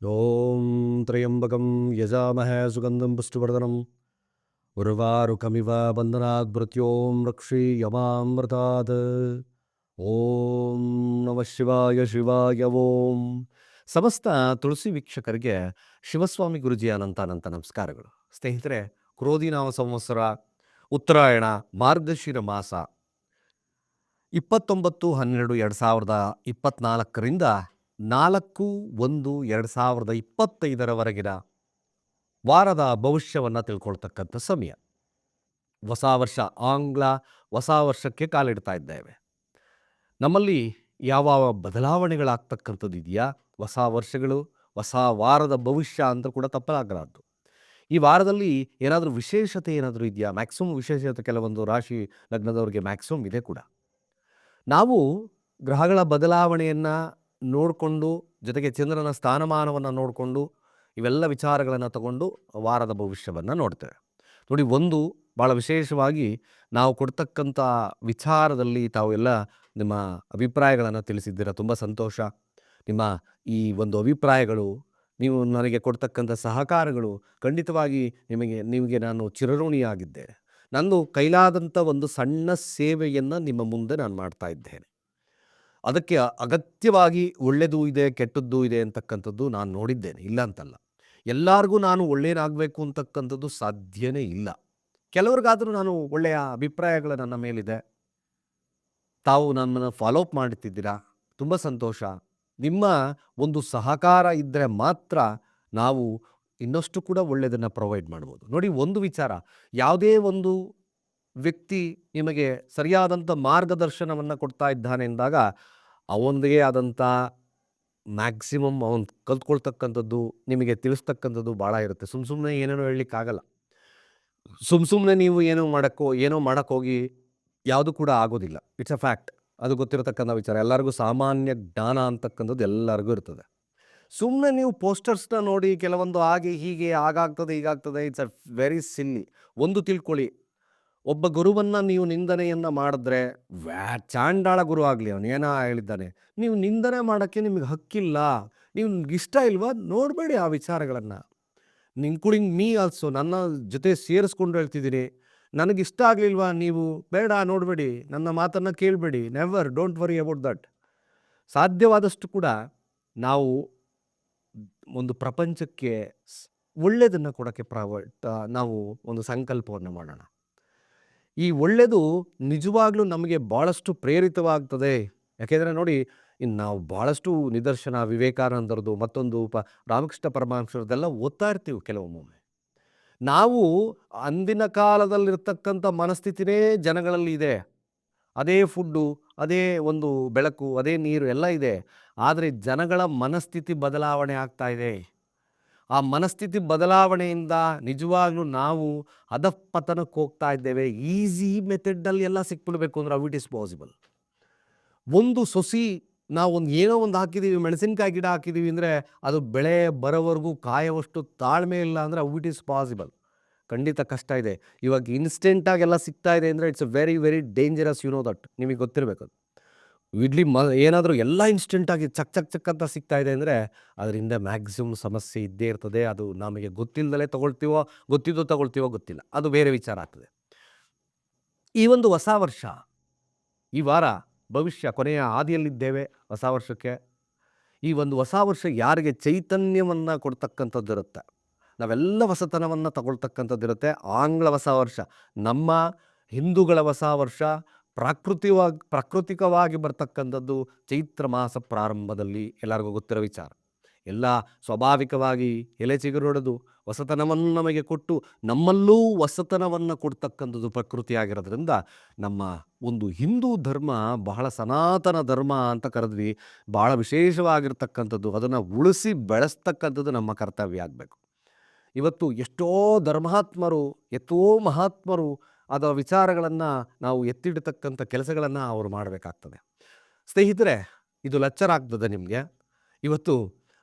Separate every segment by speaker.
Speaker 1: ॐ त्र्यम्बकं यजामहे सुगन्धं पुष्टिवर्धनं उर्वारुकमिव बन्धनात् मृत्यों रक्षीयमामृतात् ಓಂ ನಮ ಶಿವಾಯ ಶಿವಾಯ ಓಂ ಸಮಸ್ತ ತುಳಸಿ ವೀಕ್ಷಕರಿಗೆ ಶಿವಸ್ವಾಮಿ ಗುರುಜಿ ಅನಂತ ಅನಂತ ನಮಸ್ಕಾರಗಳು ಸ್ನೇಹಿತರೆ ಕ್ರೋಧಿನಾಮ ಸಂವತ್ಸರ ಉತ್ತರಾಯಣ ಮಾರ್ಗಶಿರ ಮಾಸ ಇಪ್ಪತ್ತೊಂಬತ್ತು ಹನ್ನೆರಡು ಎರಡು ಸಾವಿರದ ಇಪ್ಪತ್ನಾಲ್ಕರಿಂದ ನಾಲ್ಕು ಒಂದು ಎರಡು ಸಾವಿರದ ಇಪ್ಪತ್ತೈದರವರೆಗಿನ ವಾರದ ಭವಿಷ್ಯವನ್ನು ತಿಳ್ಕೊಳ್ತಕ್ಕಂಥ ಸಮಯ. ಹೊಸ ವರ್ಷ ಆಂಗ್ಲ, ಹೊಸ ವರ್ಷಕ್ಕೆ ಕಾಲಿಡ್ತಾ ಇದ್ದೇವೆ. ನಮ್ಮಲ್ಲಿ ಯಾವ ಬದಲಾವಣೆಗಳಾಗ್ತಕ್ಕಂಥದ್ದು ಇದೆಯಾ? ಹೊಸ ವರ್ಷಗಳು, ಹೊಸ ವಾರದ ಭವಿಷ್ಯ ಅಂತ ಕೂಡ ತಪ್ಪಲಾಗಲಾರ್ದು. ಈ ವಾರದಲ್ಲಿ ಏನಾದರೂ ವಿಶೇಷತೆ ಏನಾದರೂ ಇದೆಯಾ? ಮ್ಯಾಕ್ಸಿಮಮ್ ವಿಶೇಷತೆ ಕೆಲವೊಂದು ರಾಶಿ ಲಗ್ನದವರಿಗೆ ಮ್ಯಾಕ್ಸಿಮಮ್ ಇದೆ ಕೂಡ. ನಾವು ಗ್ರಹಗಳ ಬದಲಾವಣೆಯನ್ನು ನೋಡಿಕೊಂಡು, ಜೊತೆಗೆ ಚಂದ್ರನ ಸ್ಥಾನಮಾನವನ್ನು ನೋಡಿಕೊಂಡು, ಇವೆಲ್ಲ ವಿಚಾರಗಳನ್ನು ತಗೊಂಡು ವಾರದ ಭವಿಷ್ಯವನ್ನು ನೋಡ್ತೇವೆ. ನೋಡಿ, ಒಂದು ಭಾಳ ವಿಶೇಷವಾಗಿ ನಾವು ಕೊಡ್ತಕ್ಕಂಥ ವಿಚಾರದಲ್ಲಿ ತಾವು ಎಲ್ಲ ನಿಮ್ಮ ಅಭಿಪ್ರಾಯಗಳನ್ನು ತಿಳಿಸಿದ್ದೀರ? ತುಂಬ ಸಂತೋಷ. ನಿಮ್ಮ ಈ ಒಂದು ಅಭಿಪ್ರಾಯಗಳು, ನೀವು ನನಗೆ ಕೊಡ್ತಕ್ಕಂಥ ಸಹಕಾರಗಳು ಖಂಡಿತವಾಗಿ ನಿಮಗೆ ನಿಮಗೆ ನಾನು ಚಿರಋಣಿಯಾಗಿದ್ದೆ ನಂದು ಕೈಲಾದಂಥ ಒಂದು ಸಣ್ಣ ಸೇವೆಯನ್ನು ನಿಮ್ಮ ಮುಂದೆ ನಾನು ಮಾಡ್ತಾ ಇದ್ದೇನೆ. ಅದಕ್ಕೆ ಅಗತ್ಯವಾಗಿ ಒಳ್ಳೆಯದು ಇದೆ, ಕೆಟ್ಟದ್ದು ಇದೆ ಅಂತಕ್ಕಂಥದ್ದು ನಾನು ನೋಡಿದ್ದೇನೆ, ಇಲ್ಲ ಅಂತಲ್ಲ. ಎಲ್ಲರಿಗೂ ನಾನು ಒಳ್ಳೆಯನಾಗಬೇಕು ಅಂತಕ್ಕಂಥದ್ದು ಸಾಧ್ಯನೇ ಇಲ್ಲ. ಕೆಲವ್ರಿಗಾದರೂ ನಾನು ಒಳ್ಳೆಯ ಅಭಿಪ್ರಾಯಗಳು ನನ್ನ ಮೇಲಿದೆ. ತಾವು ನನ್ನನ್ನು ಫಾಲೋ ಅಪ್ ಮಾಡ್ತಿದ್ದೀರಾ? ತುಂಬ ಸಂತೋಷ. ನಿಮ್ಮ ಒಂದು ಸಹಕಾರ ಇದ್ದರೆ ಮಾತ್ರ ನಾವು ಇನ್ನಷ್ಟು ಕೂಡ ಒಳ್ಳೆಯದನ್ನು ಪ್ರೊವೈಡ್ ಮಾಡ್ಬೋದು. ನೋಡಿ, ಒಂದು ವಿಚಾರ. ಯಾವುದೇ ಒಂದು ವ್ಯಕ್ತಿ ನಿಮಗೆ ಸರಿಯಾದಂಥ ಮಾರ್ಗದರ್ಶನವನ್ನು ಕೊಡ್ತಾ ಇದ್ದಾನೆ ಎಂದಾಗ ಅವನಿಗೆ ಆದಂಥ ಮ್ಯಾಕ್ಸಿಮಮ್ ಅವನು ಕಲ್ತ್ಕೊಳ್ತಕ್ಕಂಥದ್ದು ನಿಮಗೆ ತಿಳಿಸ್ತಕ್ಕಂಥದ್ದು ಭಾಳ ಇರುತ್ತೆ. ಸುಮ್ಮ ಸುಮ್ಮನೆ ಏನೇನೋ ಹೇಳಲಿಕ್ಕಾಗಲ್ಲ. ಸುಮ್ಮ ಸುಮ್ಮನೆ ನೀವು ಏನೋ ಮಾಡೋಕ್ಕೋ, ಏನೋ ಮಾಡೋಕ್ಕೋಗಿ ಯಾವುದು ಕೂಡ ಆಗೋದಿಲ್ಲ. ಇಟ್ಸ್ ಅ ಫ್ಯಾಕ್ಟ್ ಅದು ಗೊತ್ತಿರತಕ್ಕಂಥ ವಿಚಾರ. ಎಲ್ಲರಿಗೂ ಸಾಮಾನ್ಯ ಜ್ಞಾನ ಅಂತಕ್ಕಂಥದ್ದು ಎಲ್ಲರಿಗೂ ಇರ್ತದೆ. ಸುಮ್ಮನೆ ನೀವು ಪೋಸ್ಟರ್ಸ್ನ ನೋಡಿ ಕೆಲವೊಂದು ಹಾಗೆ ಹೀಗೆ, ಆಗಾಗ್ತದೆ, ಹೀಗಾಗ್ತದೆ ಇಟ್ಸ್ ಅ ವೆರಿ ಸಿಲ್ಲಿ ಒಂದು ತಿಳ್ಕೊಳ್ಳಿ. ಒಬ್ಬ ಗುರುವನ್ನು ನೀವು ನಿಂದನೆಯನ್ನು ಮಾಡಿದ್ರೆ, ವ್ಯಾ, ಚಾಂಡಾಳ ಗುರು ಆಗಲಿ ಅವನು, ಏನೋ ಹೇಳಿದ್ದಾನೆ, ನೀವು ನಿಂದನೆ ಮಾಡೋಕ್ಕೆ ನಿಮಗೆ ಹಕ್ಕಿಲ್ಲ, ನೀವು ಇಷ್ಟ ಇಲ್ವಾ, ನೋಡಬೇಡಿ ಆ ವಿಚಾರಗಳನ್ನು. ಇನ್ಕ್ಲೂಡಿಂಗ್ ಮೀ ಆಲ್ಸೋ, ನನ್ನ ಜೊತೆ ಸೇರಿಸ್ಕೊಂಡು ಹೇಳ್ತಿದ್ದೀನಿ ನನಗಿಷ್ಟ ಆಗಲಿಲ್ವಾ ನೀವು? ಬೇಡ, ನೋಡಬೇಡಿ, ನನ್ನ ಮಾತನ್ನು ಕೇಳಬೇಡಿ never don't worry about that ಸಾಧ್ಯವಾದಷ್ಟು ಕೂಡ ನಾವು ಒಂದು ಪ್ರಪಂಚಕ್ಕೆ ಒಳ್ಳೆಯದನ್ನು ಕೊಡೋಕ್ಕೆ ಪ್ರಾವ ನಾವು ಒಂದು ಸಂಕಲ್ಪವನ್ನು ಮಾಡೋಣ. ಈ ಒಳ್ಳೆಯದು ನಿಜವಾಗ್ಲೂ ನಮಗೆ ಭಾಳಷ್ಟು ಪ್ರೇರಿತವಾಗ್ತದೆ. ಯಾಕೆಂದರೆ ನೋಡಿ ಇನ್ನು ನಾವು ಭಾಳಷ್ಟು ನಿದರ್ಶನ, ವಿವೇಕಾನಂದರದು, ಮತ್ತೊಂದು ಪ, ರಾಮಕೃಷ್ಣ ಪರಮಾಂಶರದೆಲ್ಲ ಓದ್ತಾ ಇರ್ತೀವಿ ಕೆಲವೊಮ್ಮೊಮ್ಮೆ. ನಾವು ಅಂದಿನ ಕಾಲದಲ್ಲಿರ್ತಕ್ಕಂಥ ಮನಸ್ಥಿತಿನೇ ಜನಗಳಲ್ಲಿ ಇದೆ. ಅದೇ ಫುಡ್ಡು, ಅದೇ ಒಂದು ಬೆಳಕು, ಅದೇ ನೀರು ಎಲ್ಲ ಇದೆ. ಆದರೆ ಜನಗಳ ಮನಸ್ಥಿತಿ ಬದಲಾವಣೆ ಆಗ್ತಾ ಇದೆ. ಆ ಮನಸ್ಥಿತಿ ಬದಲಾವಣೆಯಿಂದ ನಿಜವಾಗ್ಲೂ ನಾವು ಅಧಪತನಕ್ಕೆ ಹೋಗ್ತಾ ಇದ್ದೇವೆ. ಈಸಿ ಮೆಥಡಲ್ಲಿ ಎಲ್ಲ ಸಿಕ್ಬಿಡ್ಬೇಕು ಅಂದ್ರೆ ಅವ್ ಇಟ್ ಇಸ್ ಪಾಸಿಬಲ್. ಒಂದು ಸೊಸಿ ನಾವು ಒಂದು ಏನೋ ಒಂದು ಹಾಕಿದ್ದೀವಿ, ಮೆಣಸಿನ್ಕಾಯಿ ಗಿಡ ಹಾಕಿದ್ದೀವಿ ಅಂದರೆ ಅದು ಬೆಳೆ ಬರೋವರೆಗೂ ಕಾಯುವಷ್ಟು ತಾಳ್ಮೆ ಇಲ್ಲ ಅಂದರೆ ಅವ್ ಇಟ್ ಇಸ್ ಪಾಸಿಬಲ್. ಖಂಡಿತ ಕಷ್ಟ ಇದೆ. ಇವಾಗ ಇನ್ಸ್ಟೆಂಟಾಗಿ ಎಲ್ಲ ಸಿಗ್ತಾ ಇದೆ ಅಂದರೆ it's a very very dangerous, you know that. ನಿಮಗೆ ಗೊತ್ತಿರಬೇಕು ಇಡ್ಲಿ ಮ ಏನಾದರೂ ಎಲ್ಲ ಇನ್ಸ್ಟೆಂಟಾಗಿ ಚಕ್ ಚಕ್ ಚಕ್ ಅಂತ ಸಿಗ್ತಾ ಇದೆ ಅಂದರೆ ಅದರಿಂದ ಮ್ಯಾಕ್ಸಿಮಮ್ ಸಮಸ್ಯೆ ಇದ್ದೇ ಇರ್ತದೆ. ಅದು ನಮಗೆ ಗೊತ್ತಿಲ್ಲದಲೇ ತಗೊಳ್ತೀವೋ, ಗೊತ್ತಿದ್ದೋ ತಗೊಳ್ತೀವೋ ಗೊತ್ತಿಲ್ಲ. ಅದು ಬೇರೆ ವಿಚಾರ ಆಗ್ತದೆ. ಈ ಒಂದು ಹೊಸ ವರ್ಷ, ಈ ವಾರ ಭವಿಷ್ಯ ಕೊನೆಯ ಹಾದಿಯಲ್ಲಿದ್ದೇವೆ ಹೊಸ ವರ್ಷಕ್ಕೆ. ಈ ಒಂದು ಹೊಸ ವರ್ಷ ಯಾರಿಗೆ ಚೈತನ್ಯವನ್ನು ಕೊಡ್ತಕ್ಕಂಥದ್ದು ಇರುತ್ತೆ. ನಾವೆಲ್ಲ ಹೊಸತನವನ್ನು ತಗೊಳ್ತಕ್ಕಂಥದ್ದು ಇರುತ್ತೆ. ಆಂಗ್ಲ ಹೊಸ ವರ್ಷ, ನಮ್ಮ ಹಿಂದೂಗಳ ಹೊಸ ವರ್ಷ ಪ್ರಾಕೃತಿವಾಗಿ, ಪ್ರಾಕೃತಿಕವಾಗಿ ಬರ್ತಕ್ಕಂಥದ್ದು ಚೈತ್ರ ಮಾಸ ಪ್ರಾರಂಭದಲ್ಲಿ ಎಲ್ಲರಿಗೂ ಗೊತ್ತಿರೋ ವಿಚಾರ. ಎಲ್ಲ ಸ್ವಾಭಾವಿಕವಾಗಿ ಎಲೆ ಚಿಗುರೊಡೆದು ಹೊಸತನವನ್ನು ನಮಗೆ ಕೊಟ್ಟು ನಮ್ಮಲ್ಲೂ ಹೊಸತನವನ್ನು ಕೊಡ್ತಕ್ಕಂಥದ್ದು ಪ್ರಕೃತಿಯಾಗಿರೋದ್ರಿಂದ ನಮ್ಮ ಒಂದು ಹಿಂದೂ ಧರ್ಮ ಬಹಳ ಸನಾತನ ಧರ್ಮ ಅಂತ ಕರೆದ್ವಿ. ಬಹಳ ವಿಶೇಷವಾಗಿರ್ತಕ್ಕಂಥದ್ದು, ಅದನ್ನು ಉಳಿಸಿ ಬೆಳೆಸ್ತಕ್ಕಂಥದ್ದು ನಮ್ಮ ಕರ್ತವ್ಯ ಆಗಬೇಕು. ಇವತ್ತು ಎಷ್ಟೋ ಧರ್ಮಾತ್ಮರು ಎಷ್ಟೋ ಮಹಾತ್ಮರು ಅದ ವಿಚಾರಗಳನ್ನು ನಾವು ಎತ್ತಿಡ್ತಕ್ಕಂಥ ಕೆಲಸಗಳನ್ನು ಅವರು ಮಾಡಬೇಕಾಗ್ತದೆ. ಸ್ನೇಹಿತರೆ, ಇದು ಲೆಕ್ಚರ್ ಆಗ್ತದೆ ನಿಮಗೆ. ಇವತ್ತು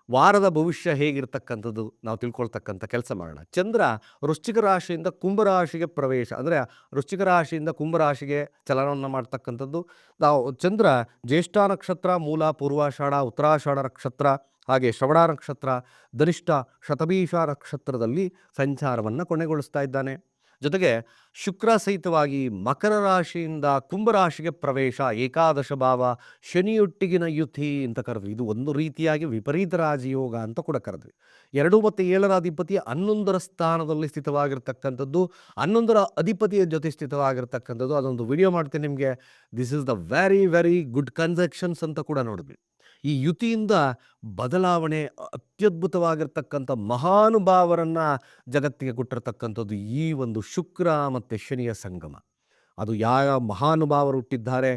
Speaker 1: ವಾರದ ಭವಿಷ್ಯ ಹೇಗಿರ್ತಕ್ಕಂಥದ್ದು ನಾವು ತಿಳ್ಕೊಳ್ತಕ್ಕಂಥ ಕೆಲಸ ಮಾಡೋಣ. ಚಂದ್ರ ವೃಶ್ಚಿಕ ರಾಶಿಯಿಂದ ಕುಂಭರಾಶಿಗೆ ಪ್ರವೇಶ, ಅಂದರೆ ವೃಶ್ಚಿಕ ರಾಶಿಯಿಂದ ಕುಂಭರಾಶಿಗೆ ಚಲನವನ್ನು ಮಾಡ್ತಕ್ಕಂಥದ್ದು. ನಾವು ಚಂದ್ರ ಜ್ಯೇಷ್ಠ ನಕ್ಷತ್ರ, ಮೂಲ, ಪೂರ್ವಾಷಾಢ, ಉತ್ತರಾಷಾಢ ನಕ್ಷತ್ರ, ಹಾಗೆ ಶ್ರವಣ ನಕ್ಷತ್ರ, ಧನಿಷ್ಠ, ಶತಭೀಷ ನಕ್ಷತ್ರದಲ್ಲಿ ಸಂಚಾರವನ್ನು ಕೊನೆಗೊಳಿಸ್ತಾ ಇದ್ದಾನೆ. ಜೊತೆಗೆ ಶುಕ್ರ ಸಹಿತವಾಗಿ ಮಕರ ರಾಶಿಯಿಂದ ಕುಂಭರಾಶಿಗೆ ಪ್ರವೇಶ, ಏಕಾದಶ ಭಾವ, ಶನಿಯೊಟ್ಟಿಗಿನ ಯುತಿ ಅಂತ ಕರೆದ್ವಿ. ಇದು ಒಂದು ರೀತಿಯಾಗಿ ವಿಪರೀತ ರಾಜಯೋಗ ಅಂತ ಕೂಡ ಕರೆದ್ವಿ. ಎರಡು ಮತ್ತು ಏಳರ ಅಧಿಪತಿ ಹನ್ನೊಂದರ ಸ್ಥಾನದಲ್ಲಿ ಸ್ಥಿತವಾಗಿರ್ತಕ್ಕಂಥದ್ದು, ಹನ್ನೊಂದರ ಅಧಿಪತಿಯ ಜೊತೆ ಸ್ಥಿತವಾಗಿರ್ತಕ್ಕಂಥದ್ದು. ಅದೊಂದು ವಿಡಿಯೋ ಮಾಡ್ತೀನಿ ನಿಮಗೆ. This is the very very good connections ಅಂತ ಕೂಡ ನೋಡಿದ್ವಿ. ಈ ಯುತಿಯಿಂದ ಬದಲಾವಣೆ ಅತ್ಯದ್ಭುತವಾಗಿರ್ತಕ್ಕಂಥ ಮಹಾನುಭಾವರನ್ನ ಜಗತ್ತಿಗೆ ಕೊಟ್ಟಿರತಕ್ಕಂಥದ್ದು ಈ ಒಂದು ಶುಕ್ರ ಮತ್ತು ಶನಿಯ ಸಂಗಮ. ಅದು ಯಾವ ಮಹಾನುಭಾವರು ಹುಟ್ಟಿದ್ದಾರೆ,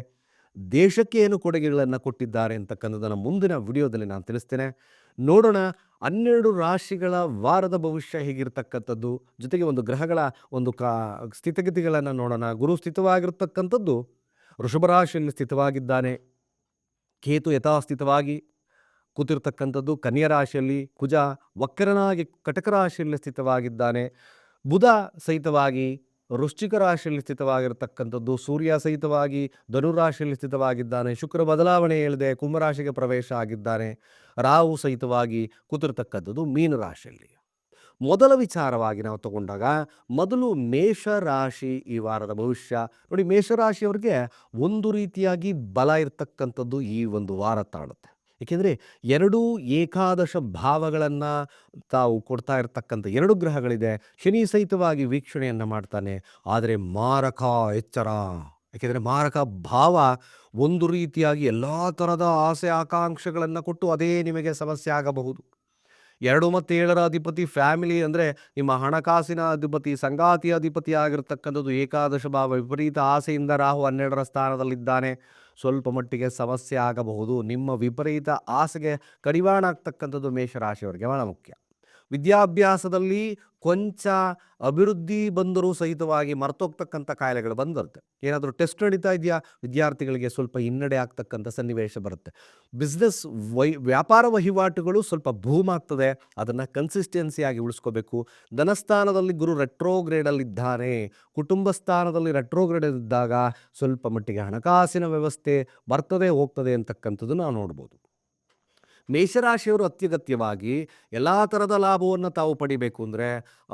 Speaker 1: ದೇಶಕ್ಕೆ ಏನು ಕೊಡುಗೆಗಳನ್ನು ಕೊಟ್ಟಿದ್ದಾರೆ ಅಂತಕ್ಕಂಥದ್ದನ್ನು ಮುಂದಿನ ವಿಡಿಯೋದಲ್ಲಿ ನಾನು ತಿಳಿಸ್ತೇನೆ. ನೋಡೋಣ, ಹನ್ನೆರಡು ರಾಶಿಗಳ ವಾರದ ಭವಿಷ್ಯ ಹೇಗಿರ್ತಕ್ಕಂಥದ್ದು, ಜೊತೆಗೆ ಒಂದು ಗ್ರಹಗಳ ಒಂದು ಕಾ, ಸ್ಥಿತಿಗತಿಗಳನ್ನು ನೋಡೋಣ. ಗುರು ಸ್ಥಿತವಾಗಿರ್ತಕ್ಕಂಥದ್ದು, ವೃಷಭ ರಾಶಿಯಲ್ಲಿ ಸ್ಥಿತವಾಗಿದ್ದಾನೆ. ಕೇತು ಯಥಾಸ್ಥಿತವಾಗಿ ಕೂತಿರ್ತಕ್ಕಂಥದ್ದು ಕನ್ಯಾ ರಾಶಿಯಲ್ಲಿ ಕುಜ ವಕ್ರನಾಗಿ ಕಟಕ ರಾಶಿಯಲ್ಲಿ ಸ್ಥಿತವಾಗಿದ್ದಾನೆ. ಬುಧ ಸಹಿತವಾಗಿ ವೃಶ್ಚಿಕ ರಾಶಿಯಲ್ಲಿ ಸ್ಥಿತವಾಗಿರ್ತಕ್ಕಂಥದ್ದು ಸೂರ್ಯ ಸಹಿತವಾಗಿ ಧನುರಾಶಿಯಲ್ಲಿ ಸ್ಥಿತವಾಗಿದ್ದಾನೆ. ಶುಕ್ರ ಬದಲಾವಣೆ ಹೇಳಿದೆ ಕುಂಭರಾಶಿಗೆ ಪ್ರವೇಶ ಆಗಿದ್ದಾನೆ. ರಾಹು ಸಹಿತವಾಗಿ ಕೂತಿರ್ತಕ್ಕಂಥದ್ದು ಮೀನರಾಶಿಯಲ್ಲಿ ಮೊದಲ ವಿಚಾರವಾಗಿ ನಾವು ತಗೊಂಡಾಗ, ಮೊದಲು ಮೇಷರಾಶಿ ಈ ವಾರದ ಭವಿಷ್ಯ. ನೋಡಿ, ಮೇಷರಾಶಿಯವರಿಗೆ ಒಂದು ರೀತಿಯಾಗಿ ಬಲ ಇರತಕ್ಕಂಥದ್ದು ಈ ಒಂದು ವಾರ ತಾಳುತ್ತೆ. ಏಕೆಂದರೆ ಎರಡೂ ಏಕಾದಶ ಭಾವಗಳನ್ನು ತಾವು ಕೊಡ್ತಾ ಇರತಕ್ಕಂಥ ಎರಡು ಗ್ರಹಗಳಿದೆ. ಶನಿ ಸಹಿತವಾಗಿ ವೀಕ್ಷಣೆಯನ್ನು ಮಾಡ್ತಾನೆ, ಆದರೆ ಮಾರಕ ಎಚ್ಚರ. ಏಕೆಂದರೆ ಮಾರಕ ಭಾವ ಒಂದು ರೀತಿಯಾಗಿ ಎಲ್ಲ ಥರದ ಆಸೆ, ಆಕಾಂಕ್ಷೆಗಳನ್ನು ಕೊಟ್ಟು ಅದೇ ನಿಮಗೆ ಸಮಸ್ಯೆ ಆಗಬಹುದು. ಎರಡು ಮತ್ತು ಏಳರ ಅಧಿಪತಿ ಫ್ಯಾಮಿಲಿ ಅಂದರೆ ನಿಮ್ಮ ಹಣಕಾಸಿನ ಅಧಿಪತಿ, ಸಂಗಾತಿಯ ಅಧಿಪತಿ ಆಗಿರ್ತಕ್ಕಂಥದ್ದು ಏಕಾದಶ ಭಾವ, ವಿಪರೀತ ಆಸೆಯಿಂದ ರಾಹು ಹನ್ನೆರಡರ ಸ್ಥಾನದಲ್ಲಿದ್ದಾನೆ. ಸ್ವಲ್ಪ ಮಟ್ಟಿಗೆ ಸಮಸ್ಯೆ ಆಗಬಹುದು. ನಿಮ್ಮ ವಿಪರೀತ ಆಸೆಗೆ ಕಡಿವಾಣ ಆಗ್ತಕ್ಕಂಥದ್ದು ಮೇಷರಾಶಿಯವರಿಗೆ ಬಹಳ ಮುಖ್ಯ. ವಿದ್ಯಾಭ್ಯಾಸದಲ್ಲಿ ಕೊಂಚ ಅಭಿವೃದ್ಧಿ ಬಂದರೂ ಸಹಿತವಾಗಿ ಮರ್ತೋಗ್ತಕ್ಕಂಥ ಕಾಯಿಲೆಗಳು ಬಂದಿರುತ್ತೆ ಏನಾದರೂ ಟೆಸ್ಟ್ ನಡೀತಾ ಇದೆಯಾ? ವಿದ್ಯಾರ್ಥಿಗಳಿಗೆ ಸ್ವಲ್ಪ ಹಿನ್ನಡೆ ಆಗ್ತಕ್ಕಂಥ ಸನ್ನಿವೇಶ ಬರುತ್ತೆ. ಬಿಸ್ನೆಸ್ ವೈ, ವ್ಯಾಪಾರ ವಹಿವಾಟುಗಳು ಸ್ವಲ್ಪ ಭೂಮ್ ಆಗ್ತದೆ. ಅದನ್ನು ಕನ್ಸಿಸ್ಟೆನ್ಸಿಯಾಗಿ ಉಳಿಸ್ಕೋಬೇಕು. ಧನಸ್ಥಾನದಲ್ಲಿ ಗುರು ರೆಟ್ರೋಗ್ರೇಡಲ್ಲಿದ್ದಾನೆ ಕುಟುಂಬ ಸ್ಥಾನದಲ್ಲಿ ರೆಟ್ರೋಗ್ರೇಡಲ್ಲಿದ್ದಾಗ ಸ್ವಲ್ಪ ಮಟ್ಟಿಗೆ ಹಣಕಾಸಿನ ವ್ಯವಸ್ಥೆ ಬರ್ತದೆ ಹೋಗ್ತದೆ ಅಂತಕ್ಕಂಥದ್ದು ನಾವು ನೋಡ್ಬೋದು. ಮೇಷರಾಶಿಯವರು ಅತ್ಯಗತ್ಯವಾಗಿ ಎಲ್ಲ ಥರದ ಲಾಭವನ್ನು ತಾವು ಪಡಿಬೇಕು ಅಂದರೆ